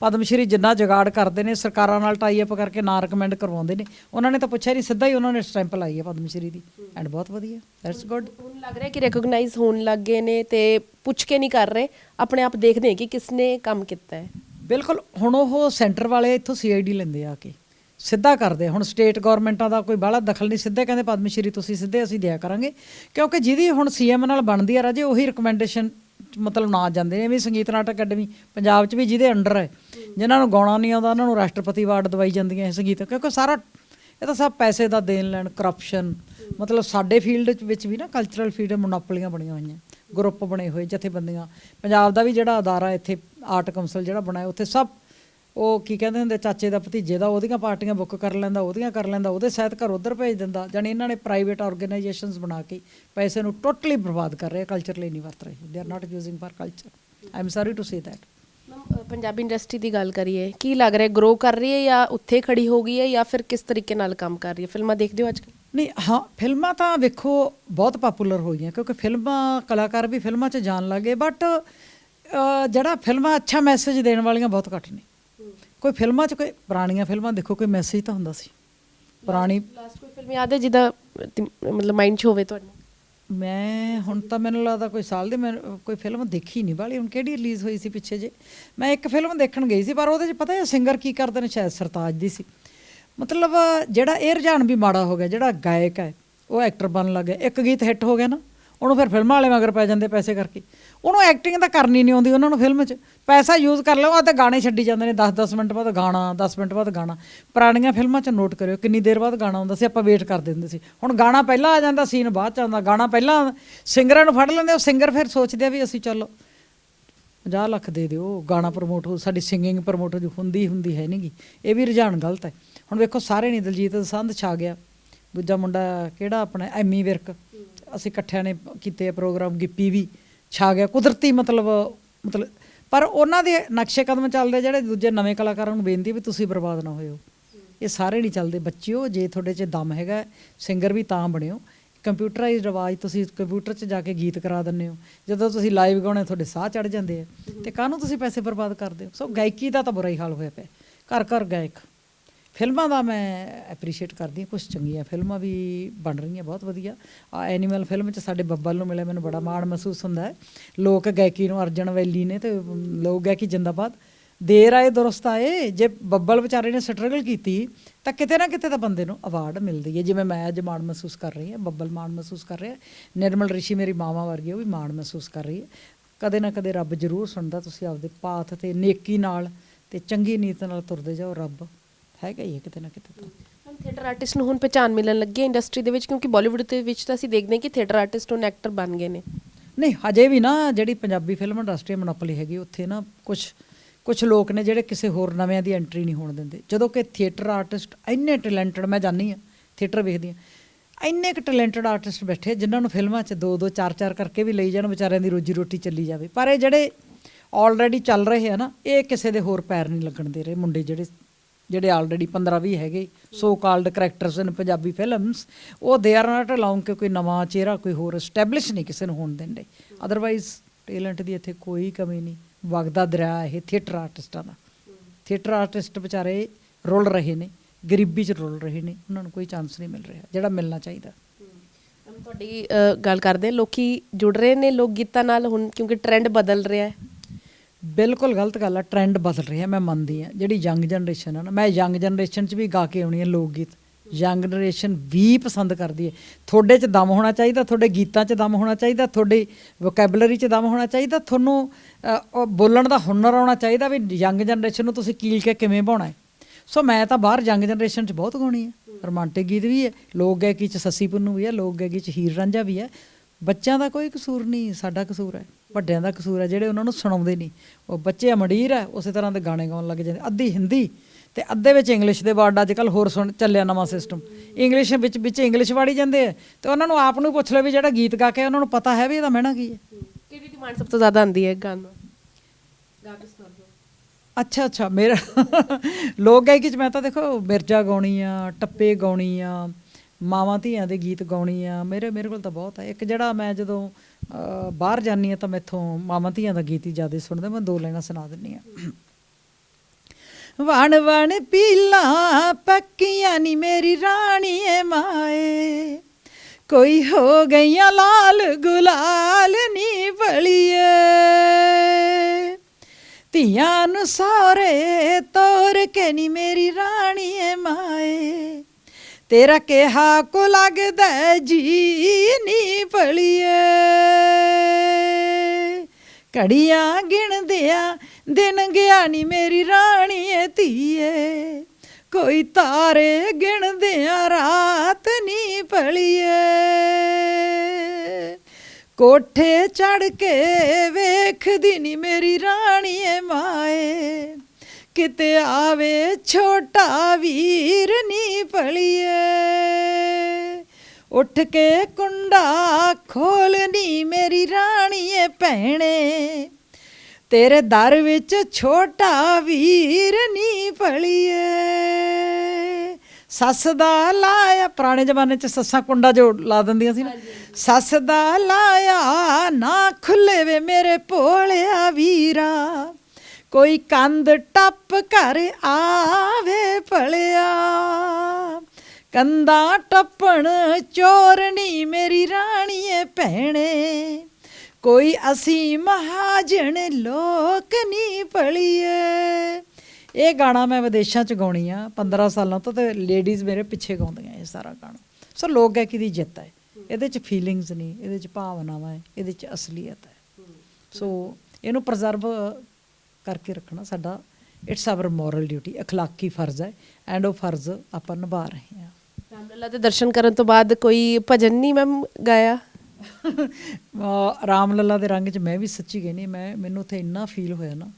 ਪਦਮ ਸ਼੍ਰੀ ਜਿੰਨਾ ਜਗਾੜ ਕਰਦੇ ਨੇ ਸਰਕਾਰਾਂ ਨਾਲ ਟਾਈ ਅਪ ਕਰਕੇ ਨਾਂ ਰਿਕਮੈਂਡ ਕਰਵਾਉਂਦੇ ਨੇ। ਉਹਨਾਂ ਨੇ ਤਾਂ ਪੁੱਛਿਆ ਨਹੀਂ ਸਿੱਧਾ ਹੀ ਉਹਨਾਂ ਨੇ ਸਟੈਂਪ ਲਾਈ ਹੈ ਪਦਮ ਸ਼੍ਰੀ ਦੀ। ਐਂਡ ਬਹੁਤ ਵਧੀਆ ਦੈਟਸ ਗੁੱਡ ਹੁਣ ਲੱਗ ਰਿਹਾ ਕਿ ਰੈਕਗਨਾਈਜ਼ ਹੋਣ ਲੱਗ ਗਏ ਨੇ ਤੇ ਪੁੱਛ ਕੇ ਨਹੀਂ ਕਰ ਰਹੇ। ਆਪਣੇ ਆਪ ਦੇਖਦੇ ਨੇ ਕਿ ਕਿਸਨੇ ਕੰਮ ਕੀਤਾ ਹੈ। ਬਿਲਕੁਲ ਹੁਣ ਉਹ ਸੈਂਟਰ ਵਾਲੇ ਇੱਥੋਂ ਸੀਆਈਡੀ ਲੈਂਦੇ ਆ ਕੇ। ਸਿੱਧਾ ਕਰਦੇ ਹੁਣ ਸਟੇਟ ਗਵਰਨਮੈਂਟਾਂ ਦਾ ਕੋਈ ਬਾਹਲਾ ਦਖਲ ਨਹੀਂ ਸਿੱਧੇ ਕਹਿੰਦੇ ਪਦਮ ਸ਼੍ਰੀ ਤੁਸੀਂ ਸਿੱਧੇ ਅਸੀਂ ਦਿਆ ਕਰਾਂਗੇ। ਕਿਉਂਕਿ ਜਿਹਦੀ ਹੁਣ ਸੀਐਮ ਨਾਲ ਬਣਦੀ ਆ ਰਾਜੇ ਉਹੀ ਰਿਕਮੈਂਡੇਸ਼ਨ ਮਤਲਬ ਨਾ ਜਾਂਦੇ ਨੇ ਵੀ ਸੰਗੀਤ ਨਾਟਕ ਅਕੈਡਮੀ ਪੰਜਾਬ 'ਚ ਵੀ ਜਿਹਦੇ ਅੰਡਰ ਹੈ, ਜਿਨ੍ਹਾਂ ਨੂੰ ਗਾਉਣਾ ਨਹੀਂ ਆਉਂਦਾ, ਉਹਨਾਂ ਨੂੰ ਰਾਸ਼ਟਰਪਤੀ ਅਵਾਰਡ ਦਵਾਈ ਜਾਂਦੀਆਂ ਇਹ ਸੰਗੀਤ, ਕਿਉਂਕਿ ਸਾਰਾ, ਇਹ ਤਾਂ ਸਭ ਪੈਸੇ ਦਾ ਦੇਣ ਲੈਣ ਕਰਪਸ਼ਨ ਮਤਲਬ ਸਾਡੇ ਫੀਲਡ ਵਿੱਚ ਵੀ ਨਾ ਕਲਚਰਲ ਫੀਲਡ ਮੋਨੋਪੋਲੀਆਂ ਬਣੀਆਂ ਹੋਈਆਂ ਗਰੁੱਪ ਬਣੇ ਹੋਏ ਜਥੇਬੰਦੀਆਂ, ਪੰਜਾਬ ਦਾ ਵੀ ਜਿਹੜਾ ਅਦਾਰਾ ਇੱਥੇ ਆਰਟ ਕੌਂਸਲ ਜਿਹੜਾ ਬਣਾਇਆ, ਉੱਥੇ ਸਭ ਉਹ ਕੀ ਕਹਿੰਦੇ ਹੁੰਦੇ ਚਾਚੇ ਦਾ ਭਤੀਜੇ ਦਾ ਉਹਦੀਆਂ ਪਾਰਟੀਆਂ ਬੁੱਕ ਕਰ ਲੈਂਦਾ ਉਹਦੀਆਂ ਕਰ ਲੈਂਦਾ ਉਹਦੇ ਸਾਹਿਤ ਘਰ ਉਧਰ ਭੇਜ ਦਿੰਦਾ। ਜਾਣੀ ਇਹਨਾਂ ਨੇ ਪ੍ਰਾਈਵੇਟ ਆਰਗੇਨਾਈਜੇਸ਼ਨਸ ਬਣਾ ਕੇ ਪੈਸੇ ਨੂੰ ਟੋਟਲੀ ਬਰਬਾਦ ਕਰ ਰਹੇ ਕਲਚਰ ਲਈ ਨਹੀਂ ਵਰਤ ਰਹੇ। They are not using for culture I am sorry to say uh, Punjabi industry ਦੀ ਗੱਲ ਕਰੀਏ ਕੀ ਲੱਗ ਰਿਹਾ ਗਰੋ ਕਰ ਰਹੀ ਹੈ ਜਾਂ ਉੱਥੇ ਖੜੀ ਹੋ ਗਈ ਹੈ ਜਾਂ ਫਿਰ ਕਿਸ ਤਰੀਕੇ ਨਾਲ ਕੰਮ ਕਰ ਰਹੀ ਹੈ? ਫਿਲਮਾਂ ਦੇਖਦੇ ਹੋ ਅੱਜਕੱਲ ਨਹੀਂ ਹਾਂ ਫਿਲਮਾਂ ਤਾਂ ਵੇਖੋ ਬਹੁਤ ਪਪੂਲਰ ਹੋਈਆਂ ਕਿਉਂਕਿ ਫਿਲਮਾਂ ਕਲਾਕਾਰ ਵੀ ਫਿਲਮਾਂ 'ਚ ਜਾਣ ਲੱਗੇ ਬਟ ਜਿਹੜਾ ਫਿਲਮਾਂ ਅੱਛਾ ਮੈਸੇਜ ਦੇਣ ਵਾਲੀਆਂ ਬਹੁਤ ਘੱਟ ਨੇ। ਕੋਈ ਫਿਲਮਾਂ 'ਚ ਕੋਈ ਪੁਰਾਣੀਆਂ ਫਿਲਮਾਂ ਦੇਖੋ ਕੋਈ ਮੈਸੇਜ ਤਾਂ ਹੁੰਦਾ ਸੀ। ਪੁਰਾਣੀ ਲਾਸਟ ਕੋਈ ਫਿਲਮ ਯਾਦ ਹੈ ਜਿਹਦਾ ਮਤਲਬ ਮਾਈਂਡ 'ਚ ਹੋਵੇ ਤੁਹਾਨੂੰ ਮੈਂ ਹੁਣ ਤਾਂ ਮੈਨੂੰ ਲੱਗਦਾ ਕੋਈ ਸਾਲ ਦੇ ਮੈਂ ਕੋਈ ਫਿਲਮ ਦੇਖੀ ਨਹੀਂ ਬਾਲੀ। ਹੁਣ ਕਿਹੜੀ ਰਿਲੀਜ਼ ਹੋਈ ਸੀ ਪਿੱਛੇ ਜੇ? ਮੈਂ ਇੱਕ ਫਿਲਮ ਦੇਖਣ ਗਈ ਸੀ ਪਰ ਉਹਦੇ 'ਚ ਪਤਾ ਹੈ ਸਿੰਗਰ ਕੀ ਕਰਦੇ ਨੇ? ਸ਼ਾਇਦ ਸਰਤਾਜ ਦੀ ਸੀ। ਮਤਲਬ ਜਿਹੜਾ ਇਹ ਰੁਝਾਨ ਵੀ ਮਾੜਾ ਹੋ ਗਿਆ ਜਿਹੜਾ ਗਾਇਕ ਹੈ ਉਹ ਐਕਟਰ ਬਣਨ ਲੱਗ ਗਿਆ। ਇੱਕ ਗੀਤ ਹਿੱਟ ਹੋ ਗਿਆ ਨਾ ਉਹਨੂੰ ਫਿਰ ਫਿਲਮਾਂ ਵਾਲੇ ਮਗਰ ਪੈ ਜਾਂਦੇ ਪੈਸੇ ਕਰਕੇ। ਉਹਨੂੰ ਐਕਟਿੰਗ ਤਾਂ ਕਰਨੀ ਨਹੀਂ ਆਉਂਦੀ ਉਹਨਾਂ ਨੂੰ ਫਿਲਮ 'ਚ। ਪੈਸਾ ਯੂਜ਼ ਕਰ ਲਓ ਆ ਤਾਂ ਗਾਣੇ ਛੱਡੀ ਜਾਂਦੇ ਨੇ 10-10 ਮਿੰਟ ਬਾਅਦ ਗਾਣਾ 10 ਮਿੰਟ ਬਾਅਦ ਗਾਣਾ। ਪੁਰਾਣੀਆਂ ਫਿਲਮਾਂ 'ਚ ਨੋਟ ਕਰਿਓ, ਕਿੰਨੀ ਦੇਰ ਬਾਅਦ ਗਾਣਾ ਆਉਂਦਾ ਸੀ, ਆਪਾਂ ਵੇਟ ਕਰਦੇ ਹੁੰਦੇ ਸੀ। ਹੁਣ ਗਾਣਾ ਪਹਿਲਾਂ ਆ ਜਾਂਦਾ ਸੀਨ ਬਾਅਦ 'ਚ ਆਉਂਦਾ, ਗਾਣਾ ਪਹਿਲਾਂ ਸਿੰਗਰਾਂ ਨੂੰ ਫੜ ਲੈਂਦੇ, ਉਹ ਸਿੰਗਰ ਫਿਰ ਸੋਚਦੇ ਆ ਵੀ ਅਸੀਂ ਚਲੋ 50 ਲੱਖ ਦੇ ਦਿਓ, ਗਾਣਾ ਪ੍ਰਮੋਟ ਹੋ, ਸਾਡੀ ਸਿੰਗਿੰਗ ਪ੍ਰਮੋਟ ਹੋ ਹੁੰਦੀ ਹੁੰਦੀ ਹੈ ਨਹੀਂਗੀ ਇਹ ਵੀ ਰੁਝਾਨ ਗਲਤ ਹੈ। ਹੁਣ ਵੇਖੋ, ਸਾਰੇ ਨਹੀਂ ਦਲਜੀਤ ਸੰਧ ਛਾ ਗਿਆ। ਦੂਜਾ ਮੁੰਡਾ ਕਿਹੜਾ ਆਪਣਾ, ਐਮੀ ਵਿਰਕ। ਅਸੀਂ ਇਕੱਠਿਆਂ ਨੇ ਕੀਤੇ ਪ੍ਰੋਗਰਾਮ ਗਿੱਪੀ ਵੀ। ਛਾ ਗਿਆ, ਕੁਦਰਤੀ ਮਤਲਬ ਮਤਲਬ, ਪਰ ਉਹਨਾਂ ਦੇ ਨਕਸ਼ੇ ਕਦਮ ਚੱਲਦੇ ਜਿਹੜੇ ਦੂਜੇ ਨਵੇਂ ਕਲਾਕਾਰਾਂ ਨੂੰ ਬੇਨਤੀ ਵੀ ਤੁਸੀਂ ਬਰਬਾਦ ਨਾ ਹੋਇਓ। ਇਹ ਸਾਰੇ ਨਹੀਂ ਚੱਲਦੇ। ਬੱਚਿਓ, ਜੇ ਤੁਹਾਡੇ 'ਚ ਦਮ ਹੈਗਾ, ਸਿੰਗਰ ਵੀ ਤਾਂ ਬਣਿਓ। ਕੰਪਿਊਟਰਾਈਜ਼ਡ ਆਵਾਜ਼ ਤੁਸੀਂ ਕੰਪਿਊਟਰ 'ਚ ਜਾ ਕੇ ਗੀਤ ਕਰਾ ਦਿੰਦੇ ਹੋ। ਜਦੋਂ ਤੁਸੀਂ ਲਾਈਵ ਗਾਉਣੇ, ਤੁਹਾਡੇ ਸਾਹ ਚੜ ਜਾਂਦੇ ਆ। ਤੇ ਕਾਹਨੂੰ ਤੁਸੀਂ ਪੈਸੇ ਬਰਬਾਦ ਕਰਦੇ ਹੋ? ਸੋ ਗਾਇਕੀ ਦਾ ਤਾਂ ਬੁਰਾ ਹੀ ਹਾਲ ਹੋਇਆ ਪਿਆ। ਘਰ ਘਰ ਗਾਇਕ। ਫਿਲਮਾਂ ਦਾ ਮੈਂ ਐਪਰੀਸ਼ੀਏਟ ਕਰਦੀ ਹਾਂ ਕੁਝ ਚੰਗੀਆਂ ਫਿਲਮਾਂ ਵੀ ਬਣ ਰਹੀਆਂ, ਬਹੁਤ ਵਧੀਆ। ਆ ਐਨੀਮਲ ਫਿਲਮ 'ਚ ਸਾਡੇ ਬੱਬਲ ਨੂੰ ਮਿਲਿਆ, ਮੈਨੂੰ ਬੜਾ ਮਾਣ ਮਹਿਸੂਸ ਹੁੰਦਾ ਹੈ। ਲੋਕ ਗਾਇਕੀ ਨੂੰ ਅਰਜਨ ਵੈਲੀ ਨੇ ਤੇ ਲੋਕ ਗਾਇਕੀ ਜਿੰਦਾਬਾਦ। ਦੇਰ ਆਏ, ਦੁਰਸਤ ਆਏ, ਜੇ ਬੱਬਲ ਵਿਚਾਰੇ ਨੇ ਸਟਰਗਲ ਕੀਤੀ, ਤਾਂ ਕਿਤੇ ਨਾ ਕਿਤੇ ਤਾਂ ਬੰਦੇ ਨੂੰ ਅਵਾਰਡ ਮਿਲਦੀ ਹੈ। ਜਿਵੇਂ ਮੈਂ ਅੱਜ ਮਾਣ ਮਹਿਸੂਸ ਕਰ ਰਹੀ ਹਾਂ, ਬੱਬਲ ਮਾਣ ਮਹਿਸੂਸ ਕਰ ਰਿਹਾ ਨਿਰਮਲ ਰਿਸ਼ੀ ਮੇਰੀ ਮਾਵਾ ਵਰਗੀ, ਉਹ ਵੀ ਮਾਣ ਮਹਿਸੂਸ ਕਰ ਰਹੀ ਹੈ। ਕਦੇ ਨਾ ਕਦੇ ਰੱਬ ਜ਼ਰੂਰ ਸੁਣਦਾ, ਤੁਸੀਂ ਆਪਦੇ ਪਾਥ ਤੇ ਨੇਕੀ ਨਾਲ ਤੇ ਚੰਗੀ ਨੀਤ ਨਾਲ ਤੁਰਦੇ ਜਾਓ, ਰੱਬ ਹੈਗਾ ਹੀ ਹੈ ਕਿਤੇ ਨਾ ਕਿਤੇ ਤਾਂ। ਥੀਏਟਰ ਆਰਟਿਸਟ ਨੂੰ ਹੁਣ ਪਛਾਣ ਮਿਲਣ ਲੱਗੀ ਹੈ ਇੰਡਸਟਰੀ ਦੇ ਵਿੱਚ ਕਿਉਂਕਿ ਬਾਲੀਵੁੱਡ ਦੇ ਵਿੱਚ ਤਾਂ ਅਸੀਂ ਦੇਖਦੇ ਹਾਂ ਕਿ ਥੀਏਟਰ ਆਰਟਿਸਟ ਹੁਣ ਐਕਟਰ ਬਣ ਗਏ ਨੇ। ਨਹੀਂ ਹਜੇ ਵੀ ਨਾ ਜਿਹੜੀ ਪੰਜਾਬੀ ਫਿਲਮ ਇੰਡਸਟਰੀ ਮੋਨੋਪੋਲੀ ਹੈਗੀ ਉੱਥੇ ਨਾ ਕੁਝ ਕੁਝ ਲੋਕ ਨੇ ਜਿਹੜੇ ਕਿਸੇ ਹੋਰ ਨਵਿਆਂ ਦੀ ਐਂਟਰੀ ਨਹੀਂ ਹੋਣ ਦਿੰਦੇ। ਜਦੋਂ ਕਿ ਥੀਏਟਰ ਆਰਟਿਸਟ ਇੰਨੇ ਟੈਲੈਂਟਡ ਮੈਂ ਜਾਣੀ ਆ ਥੀਏਟਰ ਵੇਖਦੀ ਆ ਇੰਨੇ ਕੁ ਟੈਲੈਂਟਡ ਆਰਟਿਸਟ ਬੈਠੇ ਜਿਨ੍ਹਾਂ ਨੂੰ ਫਿਲਮਾਂ 'ਚ ਦੋ ਦੋ ਚਾਰ ਚਾਰ ਕਰਕੇ ਵੀ ਲਈ ਜਾਣ ਵਿਚਾਰਿਆਂ ਦੀ ਰੋਜੀ ਰੋਟੀ ਚੱਲੀ ਜਾਵੇ। ਪਰ ਇਹ ਜਿਹੜੇ ਆਲਰੇਡੀ ਚੱਲ ਰਹੇ ਆ ਨਾ ਇਹ ਕਿਸੇ ਦੇ ਹੋਰ ਪੈਰ ਨਹੀਂ ਲੱਗਣ ਦੇ ਰਹੇ ਮੁੰਡੇ ਜਿਹੜੇ ਜਿਹੜੇ ਆਲਰੇਡੀ 15 20 ਹੈਗੇ so called characters in Punjabi films ਉਹ ਦੇ ਆਰ ਨਾਟ ਅਲਾਉਂਗ ਕਿ ਕੋਈ ਨਵਾਂ ਚਿਹਰਾ ਕੋਈ ਹੋਰ ਐਸਟੈਬਲਿਸ਼ ਨਹੀਂ ਕਿਸੇ ਨੂੰ ਹੋਣ ਦਿੰਦੇ। ਅਦਰਵਾਈਜ਼ ਟੈਲੈਂਟ ਦੀ ਇੱਥੇ ਕੋਈ ਕਮੀ ਨਹੀਂ। ਵਗਦਾ ਦਰਿਆ ਇਹ ਥੀਏਟਰ ਆਰਟਿਸਟਾਂ ਦਾ। ਥੀਏਟਰ ਆਰਟਿਸਟ ਵਿਚਾਰੇ ਰੁਲ ਰਹੇ ਨੇ ਗਰੀਬੀ 'ਚ ਰੁਲ ਰਹੇ ਨੇ ਉਹਨਾਂ ਨੂੰ ਕੋਈ ਚਾਂਸ ਨਹੀਂ ਮਿਲ ਰਿਹਾ ਜਿਹੜਾ ਮਿਲਣਾ ਚਾਹੀਦਾ। ਤੁਹਾਡੀ ਗੱਲ ਕਰਦੇ ਹਾਂ, ਲੋਕੀ ਜੁੜ ਰਹੇ ਨੇ ਲੋਕ ਗੀਤਾਂ ਨਾਲ ਹੁਣ ਕਿਉਂਕਿ ਟ੍ਰੈਂਡ ਬਦਲ ਰਿਹਾ ਹੈ। ਬਿਲਕੁਲ ਗਲਤ ਗੱਲ ਆ ਟ੍ਰੈਂਡ ਬਦਲ ਰਿਹਾ ਮੈਂ ਮੰਨਦੀ ਆ। ਜਿਹੜੀ ਯੰਗ ਜਨਰੇਸ਼ਨ ਆ ਨਾ, ਮੈਂ ਯੰਗ ਜਨਰੇਸ਼ਨ 'ਚ ਵੀ ਗਾ ਕੇ ਆਉਣੀ ਆ ਲੋਕ ਗੀਤ ਯੰਗ ਜਨਰੇਸ਼ਨ ਵੀ ਪਸੰਦ ਕਰਦੀ ਹੈ ਤੁਹਾਡੇ 'ਚ ਦਮ ਹੋਣਾ ਚਾਹੀਦਾ, ਤੁਹਾਡੇ ਗੀਤਾਂ 'ਚ ਦਮ ਹੋਣਾ ਚਾਹੀਦਾ, ਤੁਹਾਡੀ ਵੋਕੈਬਲਰੀ 'ਚ ਦਮ ਹੋਣਾ ਚਾਹੀਦਾ, ਤੁਹਾਨੂੰ ਬੋਲਣ ਦਾ ਹੁਨਰ ਆਉਣਾ ਚਾਹੀਦਾ ਵੀ ਯੰਗ ਜਨਰੇਸ਼ਨ ਨੂੰ ਤੁਸੀਂ ਕੀਲ ਕੇ ਕਿਵੇਂ ਬਾਉਣਾ ਹੈ। ਸੋ ਮੈਂ ਤਾਂ ਬਾਹਰ ਯੰਗ ਜਨਰੇਸ਼ਨ 'ਚ ਬਹੁਤ ਗਾਉਣੀ ਹੈ ਰੋਮਾਂਟਿਕ ਗੀਤ ਵੀ ਹੈ ਲੋਕ ਗਾਇਕੀ 'ਚ ਸੱਸੀ ਪੁੰਨੂ ਵੀ ਹੈ ਲੋਕ ਗਾਇਕੀ 'ਚ ਹੀਰ ਰਾਂਝਾ ਵੀ ਹੈ ਬੱਚਿਆਂ ਦਾ ਕੋਈ ਕਸੂਰ ਨਹੀਂ, ਸਾਡਾ ਕਸੂਰ ਹੈ। ਵੱਡਿਆਂ ਦਾ ਕਸੂਰ ਹੈ ਜਿਹੜੇ ਉਹਨਾਂ ਨੂੰ ਸੁਣਾਉਂਦੇ ਨਹੀਂ। ਉਹ ਬੱਚੇ ਅਮੜੀਰ ਹੈ ਉਸੇ ਤਰ੍ਹਾਂ ਦੇ ਗਾਣੇ ਗਾਉਣ ਲੱਗ ਜਾਂਦੇ। ਅੱਧੀ ਹਿੰਦੀ ਤੇ ਅੱਧੇ ਵਿੱਚ ਇੰਗਲਿਸ਼ ਦੇ ਵਰਡ ਅੱਜ ਕੱਲ ਹੋਰ ਸੁਣ ਚੱਲਿਆ ਨਵਾਂ ਸਿਸਟਮ ਇੰਗਲਿਸ਼ ਵਿੱਚ ਵਿੱਚ ਇੰਗਲਿਸ਼ ਵਾੜੀ ਜਾਂਦੇ ਆ ਤੇ ਉਹਨਾਂ ਨੂੰ ਆਪ ਨੂੰ ਪੁੱਛ ਲੈ ਵੀ ਜਿਹੜਾ ਗੀਤ ਗਾ ਕੇ ਉਹਨਾਂ ਨੂੰ ਪਤਾ ਹੈ ਵੀ ਇਹਦਾ ਮਹਿਣਾ ਕੀ ਹੈ। ਕਿਹੜੀ ਡਿਮਾਂਡ ਸਭ ਤੋਂ ਜ਼ਿਆਦਾ ਆਉਂਦੀ ਹੈ ਗਾਣਾ ਗਾ ਕੇ ਸੁਣਾ ਦਿਓ। ਅੱਛਾ ਅੱਛਾ ਮੇਰਾ *laughs* ਲੋਕ ਗਾਇਕੀ ਚ ਮੈਂ ਤਾਂ ਦੇਖੋ ਮਿਰਜਾ ਗਾਉਣੀ ਆ ਟੱਪੇ ਗਾਉਣੀ ਆ ਮਾਵਾਂ ਧੀਆਂ ਦੇ ਗੀਤ ਗਾਉਣੀ ਆ, ਮੇਰੇ ਮੇਰੇ ਕੋਲ ਤਾਂ ਬਹੁਤ ਹੈ ਇੱਕ ਜਿਹੜਾ ਮੈਂ ਜਦੋਂ ਬਾਹਰ ਜਾਨੀ ਆ ਤਾਂ ਮੈਥੋਂ ਮਾਵਾਂ ਧੀਆਂ ਦਾ ਗੀਤ ਹੀ ਜ਼ਿਆਦਾ ਸੁਣਦੇ, ਮੈਂ ਦੋ ਲਾਈਨਾਂ ਸੁਣਾ ਦਿੰਨੀ ਆ ਵਣ ਵਣ ਪੀਲਾ ਪੱਕੀਆਂ ਨੀ ਮੇਰੀ ਰਾਣੀ ਏ ਮਾਏ, ਕੋਈ ਹੋ ਗਈਆਂ ਲਾਲ ਗੁਲਾਲ ਨੀ ਬਲੀਏ ਧੀਆਂ ਨੂੰ ਸਾਰੇ ਤੋਰ ਕੇ ਨੀ ਮੇਰੀ ਰਾਣੀ ਏ ਮਾਏ ਤੇਰਾ ਕਿਹਾ ਕੋ ਲੱਗਦਾ ਜੀ ਨੀ ਭਲੀਏ ਘੜੀਆਂ ਗਿਣਦਿਆਂ ਦਿਨ ਗਿਆ ਨੀ ਮੇਰੀ ਰਾਣੀ ਏ ਧੀਏ। ਕੋਈ ਤਾਰੇ ਗਿਣਦਿਆਂ ਰਾਤ ਨੀ ਭਲੀਏ ਕੋਠੇ ਚੜ ਕੇ ਵੇਖਦੀ ਨੀ ਮੇਰੀ ਰਾਣੀ ਮਾਏ। ਕਿਤੇ ਆਵੇ ਛੋਟਾ ਵੀਰ ਨੀ ਭਲੀਏ। ਉੱਠ ਕੇ ਕੁੰਡਾ ਖੋਲਨੀ ਮੇਰੀ ਰਾਣੀ ਏ ਭੈਣੇ। ਤੇਰੇ ਦਰ ਵਿੱਚ ਛੋਟਾ ਵੀਰ ਨੀ ਭਲੀਏ। ਸੱਸ ਦਾ ਲਾਇਆ ਪੁਰਾਣੇ ਜ਼ਮਾਨੇ 'ਚ ਸੱਸਾਂ ਕੁੰਡਾ ਜੋ ਲਾ ਦਿੰਦੀਆਂ ਸੀ ਨਾ। ਸੱਸ ਦਾ ਲਾਇਆ ਨਾ ਖੁੱਲੇ ਵੇ ਮੇਰੇ ਭੋਲਿਆ ਵੀਰਾ। ਕੋਈ ਕੰਧ ਟੱਪ ਕਰ ਆਵੇ ਭਲਿਆ। ਕੰਦਾ ਟੱਪਣ ਚੋਰਨੀ ਮੇਰੀ ਰਾਣੀਏ ਭੈਣੇ। ਕੋਈ ਅਸੀਂ ਮਹਾਜਣ ਲੋਕ ਨਹੀਂ ਭਲੀਏ। ਇਹ ਗਾਣਾ ਮੈਂ ਵਿਦੇਸ਼ਾਂ ਚ ਗਾਉਣੀ ਆ 15 ਸਾਲਾਂ ਤੋਂ ਤੇ ਲੇਡੀਜ਼ ਮੇਰੇ ਪਿੱਛੇ ਗਾਉਂਦੀਆਂ ਇਹ ਸਾਰਾ ਗਾਣਾ। ਸੋ ਲੋਕ ਗਾਇਕੀ ਦੀ ਜਿੱਤ ਹੈ? ਇਹਦੇ ਚ ਫੀਲਿੰਗਸ ਨਹੀਂ ਇਹਦੇ ਚ ਭਾਵਨਾਵਾਂ ਹੈ ਇਹਦੇ ਚ ਅਸਲੀਅਤ ਹੈ। ਸੋ ਇਹਨੂੰ ਪ੍ਰਜ਼ਰਵ ਕਰਕੇ ਰੱਖਣਾ ਸਾਡਾ ਇਟਸ ਆਵਰ ਮੋਰਲ ਡਿਊਟੀ ਅਖਲਾਕੀ ਫਰਜ਼ ਹੈ ਐਂਡ ਉਹ ਫਰਜ਼ ਆਪਾਂ ਨਿਭਾ ਰਹੇ ਹਾਂ। ਰਾਮਲਲਾ ਦੇ ਦਰਸ਼ਨ ਕਰਨ ਤੋਂ ਬਾਅਦ ਕੋਈ ਭਜਨ ਨਹੀਂ ਮੈਮ ਗਾਇਆ? *laughs* ਅਹ ਰਾਮ ਲੱਲਾ ਦੇ ਰੰਗ 'ਚ ਮੈਂ ਵੀ ਸੱਚੀ ਕਹਿੰਦੀ ਹਾਂ, ਮੈਂ ਮੈਨੂੰ ਉੱਥੇ ਇੰਨਾ ਫੀਲ ਹੋਇਆ ਨਾ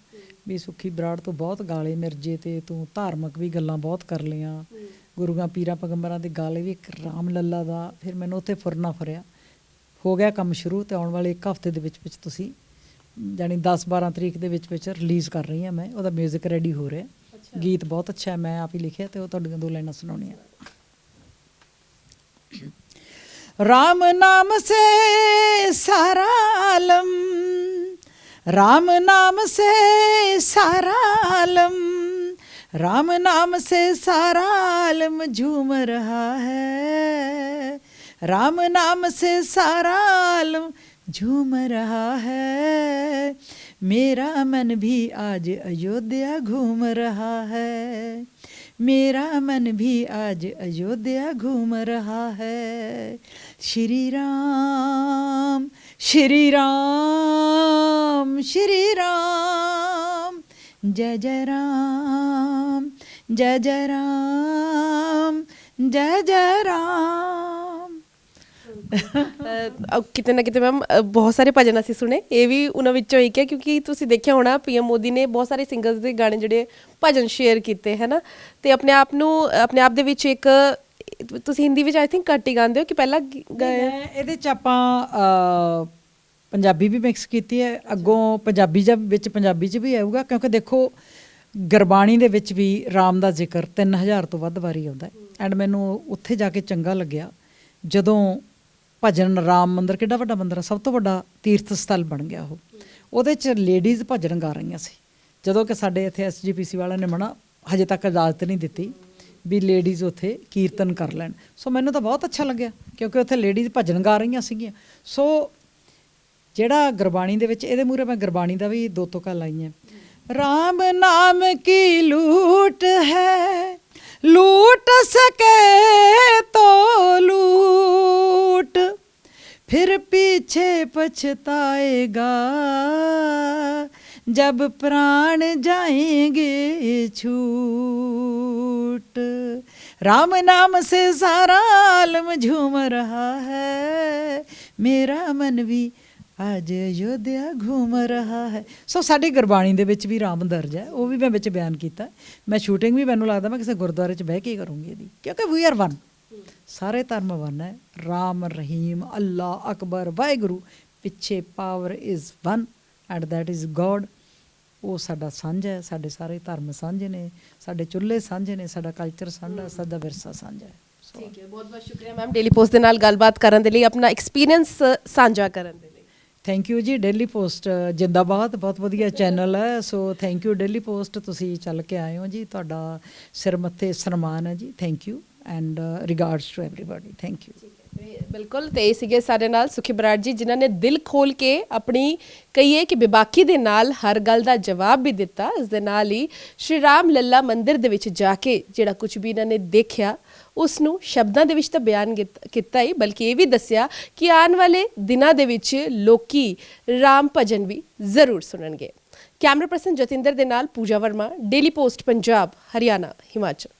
ਵੀ ਸੁੱਖੀ ਬਰਾੜ ਤੋਂ ਬਹੁਤ ਗਾਲੇ ਮਿਰਜੇ ਤੇ ਤੂੰ ਧਾਰਮਿਕ ਵੀ ਗੱਲਾਂ ਬਹੁਤ ਕਰ ਲਈਆਂ। ਗੁਰੂਆਂ ਪੀਰਾਂ ਪਗੰਬਰਾਂ ਦੇ ਗਾਲੇ ਵੀ ਇੱਕ ਰਾਮ ਲੱਲਾ ਦਾ ਫਿਰ ਮੈਨੂੰ ਉੱਥੇ ਫੁਰਨਾ ਫਰਿਆ। ਹੋ ਗਿਆ ਕੰਮ ਸ਼ੁਰੂ ਤੇ ਆਉਣ ਵਾਲੇ ਇੱਕ ਹਫ਼ਤੇ ਦੇ ਵਿੱਚ ਵਿੱਚ ਤੁਸੀਂ ਜਾਨੀ 10 12 ਤਰੀਕ ਦੇ ਵਿੱਚ ਵਿੱਚ ਰਿਲੀਜ਼ ਕਰ ਰਹੀ ਹਾਂ ਮੈਂ ਉਹਦਾ 뮤직 ਰੈਡੀ ਹੋ ਰਿਹਾ ਗੀਤ ਬਹੁਤ ਅੱਛਾ ਹੈ ਮੈਂ ਆਪ ਹੀ ਲਿਖਿਆ ਤੇ ਉਹ ਤੁਹਾਡੀਆਂ ਦੋ ਲਾਈਨਾਂ ਸੁਣਾਉਣੀਆਂ राम नाम से सारा आलम राम नाम से सारा आलम राम नाम से सारा आलम झूम रहा है राम नाम से सारा आलम झूम रहा है। मेरा मन भी आज अयोध्या घूम रहा है। मेरा मन भी आज अयोध्या घूम रहा है। श्री राम श्री राम श्री राम। जय जय राम, जय जय राम, जय जय राम। ਅਹ ਕਿਤੇ ਨਾ ਕਿਤੇ ਮੈਮ ਬਹੁਤ ਸਾਰੇ ਭਜਨ ਅਸੀਂ ਸੁਣੇ। ਇਹ ਵੀ ਉਹਨਾਂ ਵਿੱਚੋਂ ਇੱਕ ਹੈ ਕਿਉਂਕਿ ਤੁਸੀਂ ਦੇਖਿਆ ਹੋਣਾ ਪੀਐਮ ਮੋਦੀ ਨੇ ਬਹੁਤ ਸਾਰੇ ਸਿੰਗਰਸ ਦੇ ਗਾਣੇ ਜਿਹੜੇ ਭਜਨ ਸ਼ੇਅਰ ਕੀਤੇ ਹੈ ਨਾ? ਤੇ ਆਪਣੇ ਆਪ ਨੂੰ ਆਪਣੇ ਆਪ ਦੇ ਵਿੱਚ ਇੱਕ ਤੁਸੀਂ ਹਿੰਦੀ ਵਿੱਚ ਆਈ ਥਿੰਕ ਘੱਟ ਹੀ ਗਾਉਂਦੇ ਹੋ ਕਿ ਪਹਿਲਾਂ ਗ- ਗਾਇਆ ਮੈਂ ਇਹਦੇ ਚ ਆਪਾਂ ਅ, ਪੰਜਾਬੀ ਵੀ ਮਿਕਸ ਕੀਤੀ ਹੈ। ਅੱਗੋਂ ਪੰਜਾਬੀ ਜਾਂ ਵਿੱਚ ਪੰਜਾਬੀ ਚ ਵੀ ਆਊਗਾ ਕਿਉਂਕਿ ਦੇਖੋ ਗੁਰਬਾਣੀ ਦੇ ਵਿੱਚ ਵੀ ਰਾਮ ਦਾ ਜ਼ਿਕਰ 3000 ਤੋਂ ਵੱਧ ਵਾਰੀ ਆਉਂਦਾ ਹੈ। ਐਂਡ ਮੈਨੂੰ ਉੱਥੇ ਜਾ ਕੇ ਚੰਗਾ ਲੱਗਿਆ ਜਦੋਂ ਭਜਨ ਰਾਮ ਮੰਦਿਰ, ਕਿੱਡਾ ਵੱਡਾ ਮੰਦਿਰ ਹੈ ਸਭ ਤੋਂ ਵੱਡਾ ਤੀਰਥ ਸਥਲ ਬਣ ਗਿਆ ਉਹ। ਉਹਦੇ ਚ ਲੇਡੀਜ਼ ਭਜਨ ਗਾ ਰਹੀਆਂ ਸੀ। ਜਦੋਂ ਕਿ ਸਾਡੇ ਇੱਥੇ ਐਸਜੀਪੀਸੀ ਵਾਲਿਆਂ ਨੇ ਮਨਾ, ਹਜੇ ਤੱਕ ਇਜਾਜ਼ਤ ਨਹੀਂ ਦਿੱਤੀ ਵੀ ਲੇਡੀਜ਼ ਉੱਥੇ ਕੀਰਤਨ ਕਰ ਲੈਣ। ਸੋ ਮੈਨੂੰ ਤਾਂ ਬਹੁਤ ਅੱਛਾ ਲੱਗਿਆ, ਕਿਉਂਕਿ ਉੱਥੇ ਲੇਡੀਜ਼ ਭਜਨ ਗਾ ਰਹੀਆਂ ਸੀਗੀਆਂ। ਸੋ ਜਿਹੜਾ ਗੁਰਬਾਣੀ ਦੇ ਵਿੱਚ, ਇਹਦੇ ਮੂਹਰੇ ਮੈਂ ਗੁਰਬਾਣੀ ਦਾ ਵੀ ਦੋ ਤੋਕਾ ਲਾਈਆਂ। ਰਾਮ ਨਾਮ ਕੀ ਲੂਟ ਹੈ? ਲੂਟ ਸਕੇ ਤੋ ਲੂਟ फिर पीछे पछताएगा जब प्राण जाएंगे छूट राम नाम से सारा आलम झूम रहा है मेरा मन भी ਅੱਜ ਅਯੋਧਿਆ ਘੂਮ ਰਹਾ ਹੈ। ਸੋ ਸਾਡੀ ਗੁਰਬਾਣੀ ਦੇ ਵਿੱਚ ਵੀ ਰਾਮ ਦਰਜ ਹੈ। ਉਹ ਵੀ ਮੈਂ ਵਿੱਚ ਬਿਆਨ ਕੀਤਾ। ਮੈਂ ਸ਼ੂਟਿੰਗ ਵੀ ਮੈਨੂੰ ਲੱਗਦਾ ਮੈਂ ਕਿਸੇ ਗੁਰਦੁਆਰੇ 'ਚ ਬਹਿ ਕੇ ਕਰੂੰਗੀ ਇਹਦੀ। ਕਿਉਂਕਿ ਵੀ ਆਰ ਵਨ ਸਾਰੇ ਧਰਮ ਵਨ ਹੈ। ਰਾਮ, ਰਹੀਮ ਅੱਲਾ ਅਕਬਰ, ਵਾਹਿਗੁਰੂ, ਪਿੱਛੇ power is one and that is god ਉਹ ਸਾਡਾ ਸਾਂਝਾ ਹੈ। ਸਾਡੇ ਸਾਰੇ ਧਰਮ ਸਾਂਝੇ ਨੇ। ਸਾਡੇ ਚੁੱਲ੍ਹੇ ਸਾਂਝੇ ਨੇ। ਸਾਡਾ ਕਲਚਰ ਸਾਂਝਾ ਸਾਡਾ ਵਿਰਸਾ ਸਾਂਝਾ ਹੈ। ਠੀਕ ਹੈ। ਬਹੁਤ ਬਹੁਤ ਸ਼ੁਕਰੀਆ ਮੈਮ। ਡੇਲੀ ਪੋਸਟ ਦੇ ਨਾਲ ਗੱਲਬਾਤ ਕਰਨ ਦੇ ਲਈ। ਆਪਣਾ ਐਕਸਪੀਰੀਅੰਸ ਸਾਂਝਾ ਕਰਨ ਦੇ ਥੈਂਕ ਯੂ ਜੀ ਡੇਲੀ ਪੋਸਟ ਜਿੰਦਾਬਾਦ, ਬਹੁਤ ਵਧੀਆ ਚੈਨਲ ਹੈ। So thank you Daily Post ਤੁਸੀਂ ਚੱਲ ਕੇ ਆਏ ਹੋ ਜੀ। ਤੁਹਾਡਾ ਸਿਰ ਮੱਥੇ ਸਨਮਾਨ ਹੈ ਜੀ। Thank you and regards to everybody thank you ਬਿਲਕੁਲ ਤੇ ਇਹ ਸੀਗੇ ਸਾਡੇ ਨਾਲ ਸੁਖੀ ਬਰਾੜ ਜੀ, ਜਿਨ੍ਹਾਂ ਨੇ ਦਿਲ ਖੋਲ ਕੇ ਆਪਣੀ ਕਹੀਏ ਕਿ ਬੇਬਾਕੀ ਦੇ ਨਾਲ ਹਰ ਗੱਲ ਦਾ ਜਵਾਬ ਵੀ ਦਿੱਤਾ। ਇਸ ਦੇ ਨਾਲ ਹੀ ਸ਼੍ਰੀ ਰਾਮ ਲੱਲਾ ਮੰਦਿਰ ਦੇ ਵਿੱਚ ਜਾ ਕੇ ਜਿਹੜਾ ਕੁਝ ਵੀ ਇਹਨਾਂ ਨੇ ਦੇਖਿਆ ਉਸ ਨੂੰ ਸ਼ਬਦਾਂ ਦੇ ਵਿੱਚ ਤਾਂ ਬਿਆਨ ਕੀਤ- ਕੀਤਾ ਹੀ ਬਲਕਿ ਇਹ ਵੀ ਦੱਸਿਆ ਕਿ ਆਉਣ ਵਾਲੇ ਦਿਨਾਂ ਦੇ ਵਿੱਚ ਲੋਕੀ ਰਾਮ ਭਜਨ ਵੀ ਜ਼ਰੂਰ ਸੁਣਨਗੇ। ਕੈਮਰਾ ਪਰਸਨ ਜਤਿੰਦਰ ਦੇ ਨਾਲ ਪੂਜਾ ਵਰਮਾ, ਡੇਲੀ ਪੋਸਟ, ਪੰਜਾਬ, ਹਰਿਆਣਾ, ਹਿਮਾਚਲ।